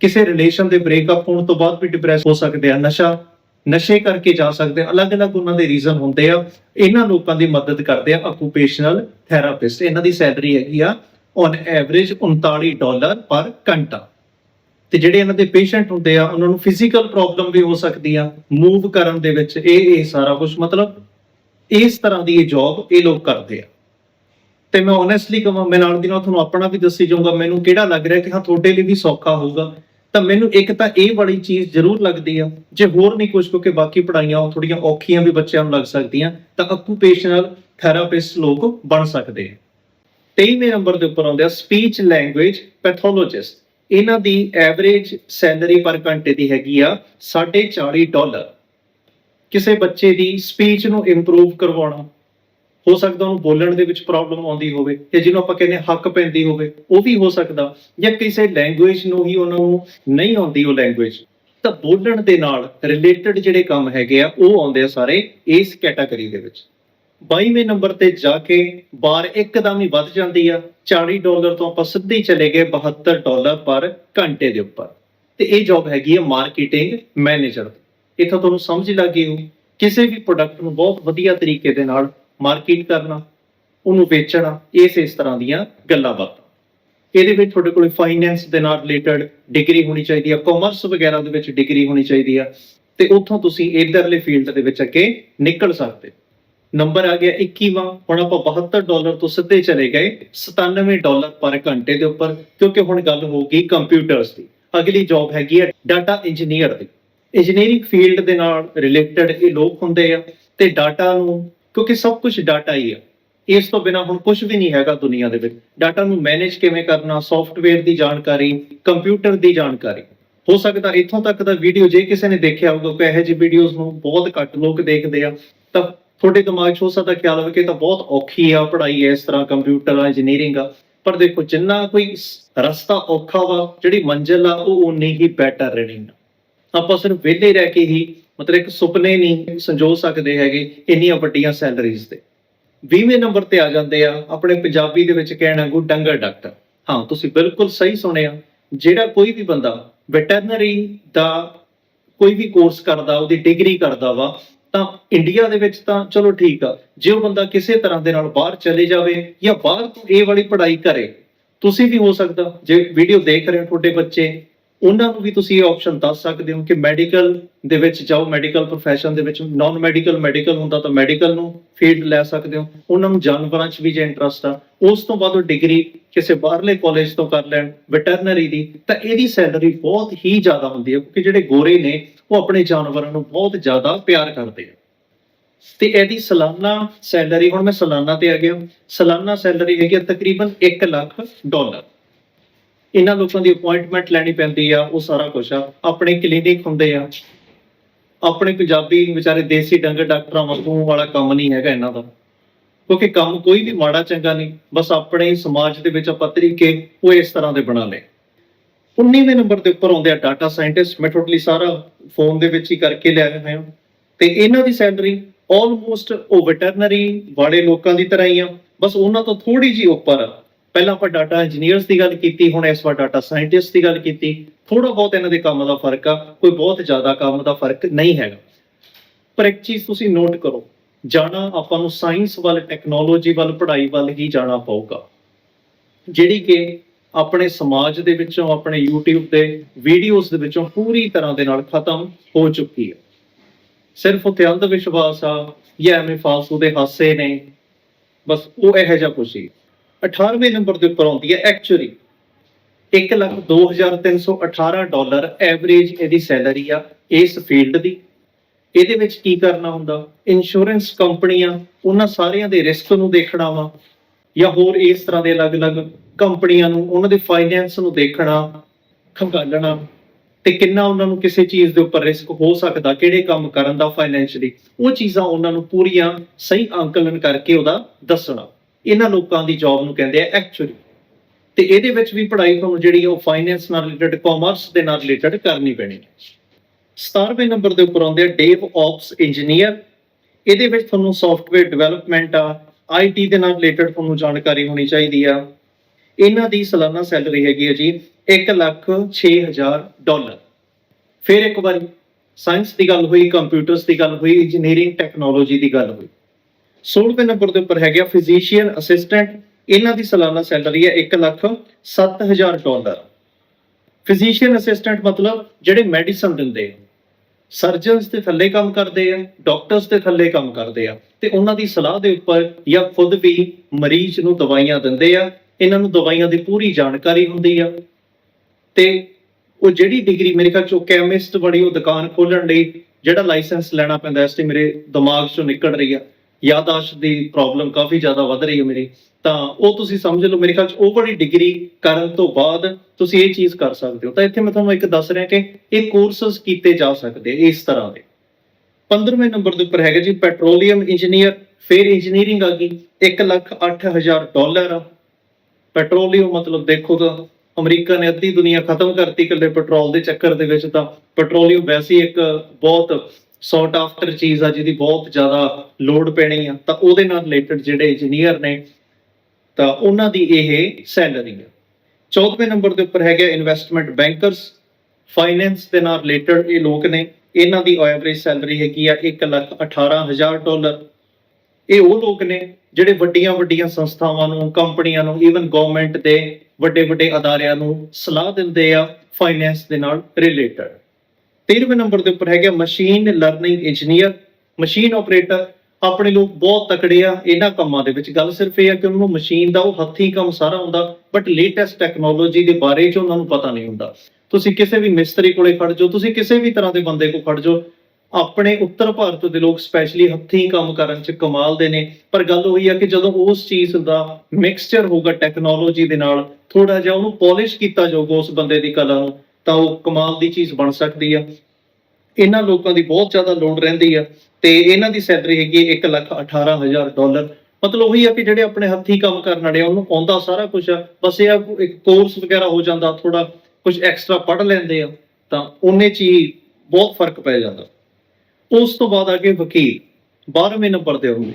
ਕਿਸੇ ਰਿਲੇਸ਼ਨ ਦੇ ਬ੍ਰੇਕਅਪ ਹੋਣ ਤੋਂ ਬਾਅਦ ਵੀ ਡਿਪਰੈਸ ਹੋ ਸਕਦੇ ਆ। ਨਸ਼ਾ ਨਸ਼ੇ ਕਰਕੇ ਜਾ ਸਕਦੇ ਅਲੱਗ-ਅਲੱਗ ਉਹਨਾਂ ਦੇ ਰੀਜ਼ਨ ਹੁੰਦੇ ਆ। ਇਹਨਾਂ ਲੋਕਾਂ ਦੀ ਮਦਦ ਕਰਦੇ ਆ ਆਕੂਪੇਸ਼ਨਲ ਥੈਰੇਪਿਸਟ ਇਹਨਾਂ ਦੀ ਸੈਲਰੀ ਹੈਗੀ ਆ ਔਨ ਐਵਰੇਜ 39 ਡਾਲਰ ਪਰ ਘੰਟਾ। ਤੇ ਜਿਹੜੇ ਇਹਨਾਂ ਦੇ ਪੇਸ਼ੈਂਟ ਹੁੰਦੇ ਆ, ਉਹਨਾਂ ਨੂੰ ਫਿਜ਼ੀਕਲ ਪ੍ਰੋਬਲਮ ਵੀ ਹੋ ਸਕਦੀ ਆ ਮੂਵ ਕਰਨ ਦੇ ਵਿੱਚ ਇਹ ਇਹ ਸਾਰਾ ਕੁਝ ਮਤਲਬ ਇਸ ਤਰ੍ਹਾਂ ਦੀ ਇਹ ਜੌਬ ਇਹ ਲੋਕ ਕਰਦੇ ਆ। ਤੇ ਮੈਂ ਓਨੈਸਟਲੀ ਕਹਾਂ, ਮੈਂ ਨਾਲ ਦੀ ਨਾਲ ਤੁਹਾਨੂੰ ਆਪਣਾ ਵੀ ਦੱਸੀ ਜਾਊਂਗਾ, ਮੈਨੂੰ ਕਿਹੜਾ ਲੱਗ ਰਿਹਾ ਕਿ ਹਾਂ, ਤੁਹਾਡੇ ਲਈ ਵੀ ਸੌਖਾ ਹੋਊਗਾ। ਤਾਂ ਮੈਨੂੰ ਇੱਕ ਤਾਂ ਇਹ ਵਾਲੀ ਚੀਜ਼ ਜ਼ਰੂਰ ਲੱਗਦੀ ਆ, ਜੇ ਹੋਰ ਨਹੀਂ ਕੁਝ ਕਿਉਂਕਿ ਬਾਕੀ ਪੜਾਈਆਂ ਉਹ ਥੋੜੀਆਂ ਔਖੀਆਂ ਵੀ ਬੱਚਿਆਂ ਨੂੰ ਲੱਗ ਸਕਦੀਆਂ, ਤਾਂ ਆਕੂਪੇਸ਼ਨਲ ਥੈਰਾਪਿਸਟ ਲੋਕ ਬਣ ਸਕਦੇ ਆ। 23ਵੇਂ ਨੰਬਰ ਦੇ ਉੱਪਰ ਆਉਂਦੇ ਆ ਸਪੀਚ ਲੈਂਗੁਏਜ ਪੈਥੋਲੋਜਿਸਟ ਇਹਨਾਂ ਦੀ ਐਵਰੇਜ ਸੈਲਰੀ ਪਰ ਘੰਟੇ ਦੀ ਹੈਗੀ ਆ 40.5 ਡਾਲਰ। ਕਿਸੇ ਬੱਚੇ ਦੀ ਸਪੀਚ ਨੂੰ ਇੰਪਰੂਵ ਕਰਵਾਉਣਾ ਹੋ ਸਕਦਾ ਉਹਨੂੰ ਬੋਲਣ ਦੇ ਵਿੱਚ ਪ੍ਰੋਬਲਮ ਆਉਂਦੀ ਹੋਵੇ ਜਾਂ ਜਿਹਨੂੰ ਆਪਾਂ ਕਹਿੰਦੇ ਹਾਂ ਹੱਕ ਪੈਂਦੀ ਹੋਵੇ, ਉਹ ਵੀ ਹੋ ਸਕਦਾ ਜਾਂ ਕਿਸੇ ਲੈਂਗੁਏਜ ਨੂੰ ਹੀ ਉਹਨਾਂ ਨੂੰ ਨਹੀਂ ਆਉਂਦੀ ਉਹ ਲੈਂਗੁਏਜ ਤਾਂ ਬੋਲਣ ਦੇ ਨਾਲ ਰਿਲੇਟਡ ਜਿਹੜੇ ਕੰਮ ਹੈਗੇ ਆ, ਉਹ ਆਉਂਦੇ ਆ ਸਾਰੇ ਇਸ ਕੈਟਾਗਰੀ ਦੇ ਵਿੱਚ। 22ਵੇਂ ਨੰਬਰ ਤੇ ਜਾ ਕੇ ਬਾਰ ਇੱਕਦਮ ਹੀ ਵੱਧ ਜਾਂਦੀ ਆ। 40 ਡਾਲਰ ਤੋਂ ਆਪਾਂ ਸਿੱਧੇ ਚਲੇ ਗਏ 72 ਡਾਲਰ ਪਰ ਘੰਟੇ ਦੇ ਉੱਪਰ। ਤੇ ਇਹ ਜੌਬ ਹੈਗੀ ਆ ਮਾਰਕੀਟਿੰਗ ਮੈਨੇਜਰ ਇੱਥੋਂ ਤੁਹਾਨੂੰ ਸਮਝ ਲੱਗ ਗਈ ਹੋ ਕਿਸੇ ਵੀ ਪ੍ਰੋਡਕਟ ਨੂੰ ਬਹੁਤ ਵਧੀਆ ਤਰੀਕੇ ਦੇ ਨਾਲ ਮਾਰਕੀਟ ਕਰਨਾ, ਉਹਨੂੰ ਵੇਚਣਾ, ਇਸ ਇਸ ਤਰ੍ਹਾਂ ਦੀਆਂ ਗੱਲਾਂ ਬਾਤਾਂ। ਇਹਦੇ ਵਿੱਚ ਤੁਹਾਡੇ ਕੋਲ ਫਾਈਨੈਂਸ ਦੇ ਨਾਲ ਰਿਲੇਟਡ ਡਿਗਰੀ ਹੋਣੀ ਚਾਹੀਦੀ ਆ ਕਾਮਰਸ ਵਗੈਰਾ ਦੇ ਵਿੱਚ ਡਿਗਰੀ ਹੋਣੀ ਚਾਹੀਦੀ ਆ, ਤੇ ਉੱਥੋਂ ਤੁਸੀਂ ਇਧਰਲੇ ਫੀਲਡ ਦੇ ਵਿੱਚ ਅੱਗੇ ਨਿਕਲ ਸਕਦੇ ਨੰਬਰ ਆ ਗਿਆ 21ਵਾਂ ਹੁਣ ਆਪਾਂ 72 ਡਾਲਰ ਤੋਂ ਸਿੱਧੇ ਚਲੇ ਗਏ 97 ਡਾਲਰ ਪਰ ਘੰਟੇ ਦੇ ਉੱਪਰ, ਕਿਉਂਕਿ ਹੁਣ ਗੱਲ ਹੋਊਗੀ ਕੰਪਿਊਟਰਸ ਦੀ। ਅਗਲੀ ਜੌਬ ਹੈਗੀ ਆ ਡਾਟਾ ਇੰਜੀਨੀਅਰ ਦੀ। ਇੰਜੀਨੀਅਰਿੰਗ ਫੀਲਡ ਦੇ ਨਾਲ ਰਿਲੇਟਡ ਇਹ ਲੋਕ ਹੁੰਦੇ ਆ, ਤੇ ਡਾਟਾ ਨੂੰ ਕਿਉਂਕਿ ਸਭ ਕੁਝ ਡਾਟਾ ਹੀ ਆ। ਇਸ ਤੋਂ ਬਿਨਾ ਹੁਣ ਕੁਝ ਵੀ ਨਹੀਂ ਹੈਗਾ ਦੁਨੀਆ ਦੇ ਵਿੱਚ। ਡਾਟਾ ਨੂੰ ਮੈਨੇਜ ਕਿਵੇਂ ਕਰਨਾ ਸੌਫਟਵੇਅਰ ਦੀ ਜਾਣਕਾਰੀ ਕੰਪਿਊਟਰ ਦੀ ਜਾਣਕਾਰੀ। ਹੋ ਸਕਦਾ ਇੱਥੋਂ ਤੱਕ ਦਾ ਵੀਡੀਓ ਜੇ ਕਿਸੇ ਨੇ ਦੇਖਿਆ ਹੋਊਗਾ ਕਿ ਇਹੋ ਜਿਹੇ ਵੀਡੀਓਜ਼ ਨੂੰ ਬਹੁਤ ਘੱਟ ਲੋਕ ਦੇਖਦੇ ਆ, ਤਾਂ ਤੁਹਾਡੇ ਦਿਮਾਗ 'ਚ ਹੋ ਸਕਦਾ ਖਿਆਲ ਆਵੇ ਕਿ ਤਾਂ ਬਹੁਤ ਔਖੀ ਆ ਪੜ੍ਹਾਈ ਇਸ ਤਰ੍ਹਾਂ ਕੰਪਿਊਟਰ ਆ ਇੰਜੀਨੀਅਰਿੰਗ ਆ। ਪਰ ਦੇਖੋ, ਜਿੰਨਾ ਕੋਈ ਰਸਤਾ ਔਖਾ ਵਾ, ਜਿਹੜੀ ਮੰਜ਼ਿਲ ਆ, ਉਹ ਉਨੀ ਹੀ ਬੈਟਰ ਰਹਿਣੀ ਆਪਾਂ ਸਿਰਫ ਵਿਹਲੇ ਰਹਿ ਕੇ ਹੀ ਮਤਲਬ ਇੱਕ ਸੁਪਨੇ ਨਹੀਂ ਸੰਜੋ ਸਕਦੇ ਹੈਗੇ ਇੰਨੀਆਂ ਵੱਡੀਆਂ ਸੈਲਰੀਜ਼ ਤੇ। 20ਵੇਂ ਨੰਬਰ ਤੇ ਆ ਜਾਂਦੇ ਆ, ਆਪਣੇ ਪੰਜਾਬੀ ਦੇ ਵਿੱਚ ਕਹਿਣਾ ਗੁੱਡ ਡੰਗਰ ਡਾਕਟਰ ਹਾਂ, ਤੁਸੀਂ ਬਿਲਕੁਲ ਸਹੀ ਸੁਣਿਆ। ਜਿਹੜਾ ਕੋਈ ਵੀ ਬੰਦਾ ਵੈਟਰਨਰੀ ਦਾ ਕੋਈ ਵੀ ਕੋਰਸ ਕਰਦਾ, ਉਹਦੀ ਡਿਗਰੀ ਕਰਦਾ ਵਾ, ਤਾਂ ਇੰਡੀਆ ਦੇ ਵਿੱਚ ਤਾਂ ਚਲੋ ਠੀਕ ਆ। ਜੇ ਉਹ ਬੰਦਾ ਕਿਸੇ ਤਰ੍ਹਾਂ ਦੇ ਨਾਲ ਬਾਹਰ ਚਲੇ ਜਾਵੇ ਜਾਂ ਬਾਹਰ ਤੋਂ ਇਹ ਵਾਲੀ ਪੜ੍ਹਾਈ ਕਰੇ, ਤੁਸੀਂ ਵੀ ਹੋ ਸਕਦਾ। ਜੇ ਵੀਡੀਓ ਦੇਖ ਰਹੇ ਹੋ ਤੁਹਾਡੇ ਬੱਚੇ ਉਹਨਾਂ ਨੂੰ ਵੀ ਤੁਸੀਂ ਇਹ ਆਪਸ਼ਨ ਦੱਸ ਸਕਦੇ ਹੋ ਕਿ ਮੈਡੀਕਲ ਦੇ ਵਿੱਚ ਜਾਓ ਮੈਡੀਕਲ profession ਦੇ ਵਿੱਚ ਨਾਨ ਮੈਡੀਕਲ ਮੈਡੀਕਲ ਹੁੰਦਾ ਤਾਂ ਮੈਡੀਕਲ ਨੂੰ ਫੀਲਡ ਲੈ ਸਕਦੇ ਹੋ। ਉਹਨਾਂ ਨੂੰ ਜਾਨਵਰਾਂ 'ਚ ਵੀ ਜੇ ਇੰਟਰਸਟ ਆ, ਉਸ ਤੋਂ ਬਾਅਦ ਉਹ ਡਿਗਰੀ ਕਿਸੇ ਬਾਹਰਲੇ ਕਾਲਜ ਤੋਂ ਕਰ ਲੈਣ ਵੈਟਰਨਰੀ ਦੀ, ਤਾਂ ਇਹਦੀ ਸੈਲਰੀ ਬਹੁਤ ਹੀ ਜ਼ਿਆਦਾ ਹੁੰਦੀ ਹੈ, ਕਿਉਂਕਿ ਜਿਹੜੇ ਗੋਰੇ ਨੇ, ਉਹ ਆਪਣੇ ਜਾਨਵਰਾਂ ਨੂੰ ਬਹੁਤ ਜ਼ਿਆਦਾ ਪਿਆਰ ਕਰਦੇ ਆ। ਤੇ ਇਹਦੀ ਸਾਲਾਨਾ ਸੈਲਰੀ ਹੁਣ ਮੈਂ ਸਾਲਾਨਾ ਤੇ ਆ ਗਿਆ, ਸਾਲਾਨਾ ਸੈਲਰੀ ਹੈਗੀ ਆ ਤਕਰੀਬਨ 1 ਲੱਖ ਡਾਲਰ। ਇਹਨਾਂ ਲੋਕਾਂ ਦੀ ਅਪਾਇੰਟਮੈਂਟ ਲੈਣੀ ਪੈਂਦੀ ਆ, ਉਹ ਸਾਰਾ ਕੁਝ ਆ। ਆਪਣੇ ਕਲੀਨਿਕ ਹੁੰਦੇ ਆ। ਆਪਣੇ ਪੰਜਾਬੀ ਵਿਚਾਰੇ ਦੇਸੀ ਡੰਗਰ ਡਾਕਟਰਾਂ ਵਾਂਗੂ ਵਾਲਾ ਕੰਮ ਨਹੀਂ ਹੈਗਾ ਇਹਨਾਂ ਦਾ। ਕਿਉਂਕਿ ਕੰਮ ਕੋਈ ਵੀ ਮਾੜਾ ਚੰਗਾ ਨਹੀਂ, ਬਸ ਆਪਣੇ ਸਮਾਜ ਦੇ ਵਿੱਚ ਆਪਾਂ ਤਰੀਕੇ ਉਹ ਇਸ ਤਰ੍ਹਾਂ ਦੇ ਬਣਾ ਲਏ। 19ਵੇਂ ਨੰਬਰ ਦੇ ਉੱਪਰ ਆਉਂਦੇ ਆ ਡਾਟਾ ਸਾਇੰਟਿਸਟ ਮੈਂ ਟੋਟਲੀ ਸਾਰਾ ਫੋਨ ਦੇ ਵਿੱਚ ਹੀ ਕਰਕੇ ਲਿਆਇਆ ਹੋਇਆ। ਤੇ ਇਹਨਾਂ ਦੀ ਸੈਲਰੀ ਆਲਮੋਸਟ ਉਹ ਵੈਟਰਨਰੀ ਵਾਲੇ ਲੋਕਾਂ ਦੀ ਤਰ੍ਹਾਂ ਹੀ ਆ। ਬਸ ਉਹਨਾਂ ਤੋਂ ਥੋੜੀ ਜੀ ਉੱਪਰ ਆ। ਪਹਿਲਾਂ ਆਪਾਂ ਡਾਟਾ ਇੰਜੀਨੀਅਰਸ ਦੀ ਗੱਲ ਕੀਤੀ, ਹੁਣ ਇਸ ਵਾਰ ਡਾਟਾ ਸਾਇੰਟਿਸਟ ਦੀ ਗੱਲ ਕੀਤੀ। ਥੋੜਾ ਬਹੁਤ ਇਹਨਾਂ ਦੇ ਕੰਮ ਦਾ ਫ਼ਰਕ ਆ, ਕੋਈ ਬਹੁਤ ਜ਼ਿਆਦਾ ਕੰਮ ਦਾ ਫ਼ਰਕ ਨਹੀਂ ਹੈਗਾ। ਪਰ ਇੱਕ ਚੀਜ਼ ਤੁਸੀਂ ਨੋਟ ਕਰੋ, ਜਾਣਾ ਆਪਾਂ ਨੂੰ ਸਾਇੰਸ ਵੱਲ ਟੈਕਨੋਲੋਜੀ ਵੱਲ, ਪੜ੍ਹਾਈ ਵੱਲ ਹੀ ਜਾਣਾ ਪਊਗਾ। ਜਿਹੜੀ ਕਿ ਆਪਣੇ ਸਮਾਜ ਦੇ ਵਿੱਚੋਂ, ਆਪਣੇ YouTube ਦੇ ਵੀਡੀਓਜ਼ ਦੇ ਵਿੱਚੋਂ ਪੂਰੀ ਤਰ੍ਹਾਂ ਦੇ ਨਾਲ ਖਤਮ ਹੋ ਚੁੱਕੀ ਹੈ। ਸਿਰਫ ਉੱਥੇ ਅੰਧ ਵਿਸ਼ਵਾਸ ਆ ਜਾਂ ਐਵੇਂ ਫਾਲਤੂ ਦੇ ਹਾਸੇ ਨੇ, ਬਸ ਉਹ ਇਹੋ ਜਿਹਾ ਕੁਛ ਹੀ। 18ਵੇਂ ਨੰਬਰ ਦੇ ਉੱਪਰ ਆਉਂਦੀ ਹੈ ਐਕਚੁਅਲੀ 1 ਲੱਖ 2318 ਡਾਲਰ ਐਵਰੇਜ ਇਹਦੀ ਸੈਲਰੀ ਆ ਇਸ ਫੀਲਡ ਦੀ। ਇਹਦੇ ਵਿੱਚ ਕੀ ਕਰਨਾ ਹੁੰਦਾ? ਇੰਸ਼ੋਰੈਂਸ ਕੰਪਨੀਆਂ, ਉਹਨਾਂ ਸਾਰਿਆਂ ਦੇ ਰਿਸਕ ਨੂੰ ਦੇਖਣਾ ਵਾ, ਜਾਂ ਹੋਰ ਇਸ ਤਰ੍ਹਾਂ ਦੇ ਅਲੱਗ-ਅਲੱਗ ਕੰਪਨੀਆਂ ਨੂੰ, ਉਹਨਾਂ ਦੇ ਫਾਈਨੈਂਸ ਨੂੰ ਦੇਖਣਾ, ਖੰਗਾਲਣਾ, ਤੇ ਕਿੰਨਾ ਉਹਨਾਂ ਨੂੰ ਕਿਸੇ ਚੀਜ਼ ਦੇ ਉੱਪਰ ਰਿਸਕ ਹੋ ਸਕਦਾ, ਕਿਹੜੇ ਕੰਮ ਕਰਨ ਦਾ ਫਾਈਨੈਂਸ਼ਲੀ ਉਹ ਚੀਜ਼ਾਂ ਉਹਨਾਂ ਨੂੰ ਪੂਰੀਆਂ ਸਹੀ ਅੰਕਲਨ ਕਰਕੇ ਉਹਦਾ ਦੱਸਣਾ। ਇਹਨਾਂ ਲੋਕਾਂ ਦੀ ਜੌਬ ਨੂੰ ਕਹਿੰਦੇ ਆ ਐਕਚੁਅਲੀ ਤੇ ਇਹਦੇ ਵਿੱਚ ਵੀ ਪੜ੍ਹਾਈ ਤੁਹਾਨੂੰ ਜਿਹੜੀ ਉਹ ਫਾਈਨੈਂਸ ਨਾਲ ਰਿਲੇਟਡ ਕਾਮਰਸ ਦੇ ਨਾਲ ਰਿਲੇਟਡ ਕਰਨੀ ਪੈਣੀ। ਹੈ 17ਵੇਂ ਨੰਬਰ ਦੇ ਉੱਪਰ ਆਉਂਦੇ ਆ ਡੇਵ ਆਪਸ ਇੰਜੀਨੀਅਰ ਇਹਦੇ ਵਿੱਚ ਤੁਹਾਨੂੰ ਸੌਫਟਵੇਅਰ ਡਿਵੈਲਪਮੈਂਟ ਆ ਆਈਟੀ ਦੇ ਨਾਲ ਰਿਲੇਟਡ ਤੁਹਾਨੂੰ ਜਾਣਕਾਰੀ ਹੋਣੀ ਚਾਹੀਦੀ ਆ। ਇਹਨਾਂ ਦੀ ਸਾਲਾਨਾ ਸੈਲਰੀ ਹੈਗੀ ਹੈ ਜੀ 1 ਲੱਖ 6000 ਡਾਲਰ। ਫਿਰ ਇੱਕ ਵਾਰੀ ਸਾਇੰਸ ਦੀ ਗੱਲ ਹੋਈ ਕੰਪਿਊਟਰਸ ਦੀ ਗੱਲ ਹੋਈ ਇੰਜੀਨੀਅਰਿੰਗ ਟੈਕਨੋਲੋਜੀ ਦੀ ਗੱਲ ਹੋਈ। 16ਵੇਂ ਨੰਬਰ ਦੇ ਉੱਪਰ ਹੈਗਾ ਫਿਜ਼ੀਸ਼ੀਅਨ ਅਸਿਸਟੈਂਟ ਇਹਨਾਂ ਦੀ ਸਾਲਾਨਾ ਸੈਲਰੀ ਹੈ 1 ਲੱਖ 7000 ਡਾਲਰ। ਫਿਜ਼ੀਸ਼ੀਅਨ ਅਸਿਸਟੈਂਟ ਮਤਲਬ ਜਿਹੜੇ ਮੈਡੀਸਨ ਦਿੰਦੇ ਆ। ਸਰਜਨਸ ਦੇ ਥੱਲੇ ਕੰਮ ਕਰਦੇ ਆ ਡਾਕਟਰਸ ਦੇ ਥੱਲੇ ਕੰਮ ਕਰਦੇ ਆ। ਤੇ ਉਹਨਾਂ ਦੀ ਸਲਾਹ ਦੇ ਉੱਪਰ ਜਾਂ ਖੁਦ ਵੀ ਮਰੀਜ਼ ਨੂੰ ਦਵਾਈਆਂ ਦਿੰਦੇ ਆ। ਇਹਨਾਂ ਨੂੰ ਦਵਾਈਆਂ ਦੀ ਪੂਰੀ ਜਾਣਕਾਰੀ ਹੁੰਦੀ ਆ। ਤੇ ਉਹ ਜਿਹੜੀ ਡਿਗਰੀ ਮੇਰੇ ਖਿਆਲ ਚ ਉਹ ਕੈਮਿਸਟ ਬੜੀ ਉਹ ਦੁਕਾਨ ਖੋਲਣ ਲਈ ਜਿਹੜਾ ਲਾਇਸੈਂਸ ਲੈਣਾ ਪੈਂਦਾ, ਇਸ ਤੇ ਮੇਰੇ ਦਿਮਾਗ ਚੋਂ ਨਿਕਲ ਰਹੀ ਆ। ਯਾਦਾਸ਼ਤ ਦੀ ਪ੍ਰੋਬਲਮ ਕਾਫੀ ਜ਼ਿਆਦਾ ਵੱਧ ਰਹੀ ਹੈ ਮੇਰੀ। ਤਾਂ ਉਹ ਤੁਸੀਂ ਸਮਝ ਲਓ, ਮੇਰੇ ਖਿਆਲ ਚ ਉਹ ਬੜੀ ਡਿਗਰੀ ਕਰਨ ਤੋਂ ਬਾਅਦ ਤੁਸੀਂ ਇਹ ਚੀਜ਼ ਕਰ ਸਕਦੇ ਹੋ। ਤਾਂ ਇੱਥੇ ਮੈਂ ਤੁਹਾਨੂੰ ਇੱਕ ਦੱਸ ਰਿਹਾ ਕਿ ਇਹ ਕੋਰਸਸ ਕੀਤੇ ਜਾ ਸਕਦੇ ਇਸ ਤਰ੍ਹਾਂ ਦੇ। 15ਵੇਂ ਨੰਬਰ ਦੇ ਉੱਪਰ ਹੈਗਾ ਜੀ ਪੈਟਰੋਲੀਅਮ ਇੰਜੀਨੀਅਰ ਫਿਰ ਇੰਜੀਨੀਅਰਿੰਗ ਆ ਗਈ 1 ਲੱਖ 8000 ਡਾਲਰ ਪੈਟਰੋਲੀਅਮ ਮਤਲਬ ਦੇਖੋ ਤਾਂ ਅਮਰੀਕਾ ਨੇ ਅੱਧੀ ਦੁਨੀਆ ਖਤਮ ਕਰਤੀ ਇਕੱਲੇ ਪੈਟਰੋਲ ਦੇ ਚੱਕਰ ਦੇ ਵਿੱਚ ਤਾਂ ਪੈਟਰੋਲੀਅਮ ਵੈਸੇ ਇੱਕ ਬਹੁਤ ਸੌਟ ਆਫਟਰ ਚੀਜ਼ ਆ ਜਿਹਦੀ ਬਹੁਤ ਜ਼ਿਆਦਾ ਲੋਡ ਪੈਣੀ ਆ, ਤਾਂ ਉਹਦੇ ਨਾਲ ਰਿਲੇਟਡ ਜਿਹੜੇ ਇੰਜੀਨੀਅਰ ਨੇ, ਤਾਂ ਉਹਨਾਂ ਦੀ ਇਹ ਸੈਲਰੀ ਹੈ 14ਵੇਂ ਨੰਬਰ ਦੇ ਉੱਪਰ ਹੈਗਾ ਇਨਵੈਸਟਮੈਂਟ ਬੈਂਕਰਸ ਫਾਈਨੈਂਸ ਦੇ ਨਾਲ ਰਿਲੇਟਡ ਇਹ ਲੋਕ ਨੇ, ਇਹਨਾਂ ਦੀ ਐਵਰੇਜ ਸੈਲਰੀ ਹੈਗੀ ਆ 1 ਲੱਖ 18000 ਡਾਲਰ। ਇਹ ਉਹ ਲੋਕ ਨੇ ਜਿਹੜੇ ਵੱਡੀਆਂ ਵੱਡੀਆਂ ਸੰਸਥਾਵਾਂ ਨੂੰ, ਕੰਪਨੀਆਂ ਨੂੰ ਈਵਨ ਗਵਰਨਮੈਂਟ ਦੇ ਵੱਡੇ ਵੱਡੇ ਅਦਾਰਿਆਂ ਨੂੰ ਸਲਾਹ ਦਿੰਦੇ ਆ ਫਾਈਨੈਂਸ ਦੇ ਨਾਲ ਰਿਲੇਟਡ 13ਵੇਂ ਨੰਬਰ ਦੇ ਉੱਪਰ ਹੈਗਾ machine learning engineer machine operator ਆਪਣੇ ਲੋਕ ਬਹੁਤ ਤਕੜੇ ਆ, ਇਹਨਾਂ ਕੰਮਾਂ ਦੇ ਵਿੱਚ। ਗੱਲ ਸਿਰਫ ਇਹ ਆ ਕਿ ਉਹਨਾਂ ਨੂੰ ਮਸ਼ੀਨ ਦਾ ਉਹ ਹੱਥੀ ਕੰਮ ਸਾਰਾ ਹੁੰਦਾ ਬਟ ਲੇਟੈਸਟ ਟੈਕਨੋਲੋਜੀ ਦੇ ਬਾਰੇ ਚ ਉਹਨਾਂ ਨੂੰ ਪਤਾ ਨਹੀਂ ਹੁੰਦਾ। ਤੁਸੀਂ ਕਿਸੇ ਵੀ ਮਿਸਤਰੀ ਕੋਲੇ ਖੜ ਜਾਓ, ਤੁਸੀਂ ਕਿਸੇ ਵੀ ਤਰ੍ਹਾਂ ਦੇ ਬੰਦੇ ਕੋਲ ਖੜ ਜਾਓ, ਆਪਣੇ ਉੱਤਰ ਭਾਰਤ ਦੇ ਲੋਕ ਸਪੈਸ਼ਲੀ ਹੱਥੀਂ ਕੰਮ ਕਰਨ ਚ ਕਮਾਲ ਦੇ ਨੇ। ਪਰ ਗੱਲ ਉਹੀ ਆ ਕਿ ਜਦੋਂ ਉਸ ਚੀਜ਼ ਦਾ ਮਿਕਸਚਰ ਹੋਊਗਾ ਟੈਕਨੋਲੋਜੀ ਦੇ ਨਾਲ ਥੋੜਾ ਜਿਹਾ ਉਹਨੂੰ ਪਾਲਿਸ਼ ਕੀਤਾ ਜਾਊਗਾ ਉਸ ਬੰਦੇ ਦੀ ਕਲਾ ਨੂੰ ਤਾਂ ਉਹ ਕਮਾਲ ਦੀ ਚੀਜ਼ ਬਣ ਸਕਦੀ ਆ। ਇਹਨਾਂ ਲੋਕਾਂ ਦੀ ਬਹੁਤ ਜ਼ਿਆਦਾ ਲੋੜ ਰਹਿੰਦੀ ਆ ਤੇ ਇਹਨਾਂ ਦੀ ਸੈਲਰੀ ਹੈਗੀ 1 ਲੱਖ 18000 ਡਾਲਰ। ਮਤਲਬ ਉਹੀ ਆ ਕਿ ਜਿਹੜੇ ਆਪਣੇ ਹੱਥੀਂ ਕੰਮ ਕਰਨ ਵਾਲੇ ਉਹਨੂੰ ਆਉਂਦਾ ਸਾਰਾ ਕੁਝ ਆ। ਬਸ ਇਹ ਇੱਕ ਕੋਰਸ ਵਗੈਰਾ ਹੋ ਜਾਂਦਾ ਥੋੜਾ ਕੁਝ ਐਕਸਟਰਾ ਪੜ੍ਹ ਲੈਂਦੇ ਆ, ਤਾਂ ਉਹਨੇ ਚ ਹੀ ਬਹੁਤ ਫ਼ਰਕ ਪੈ ਜਾਂਦਾ। ਉਸ ਤੋਂ ਬਾਅਦ ਆ ਕੇ ਵਕੀਲ 12ਵੇਂ ਨੰਬਰ ਤੇ ਆਉਂਦੇ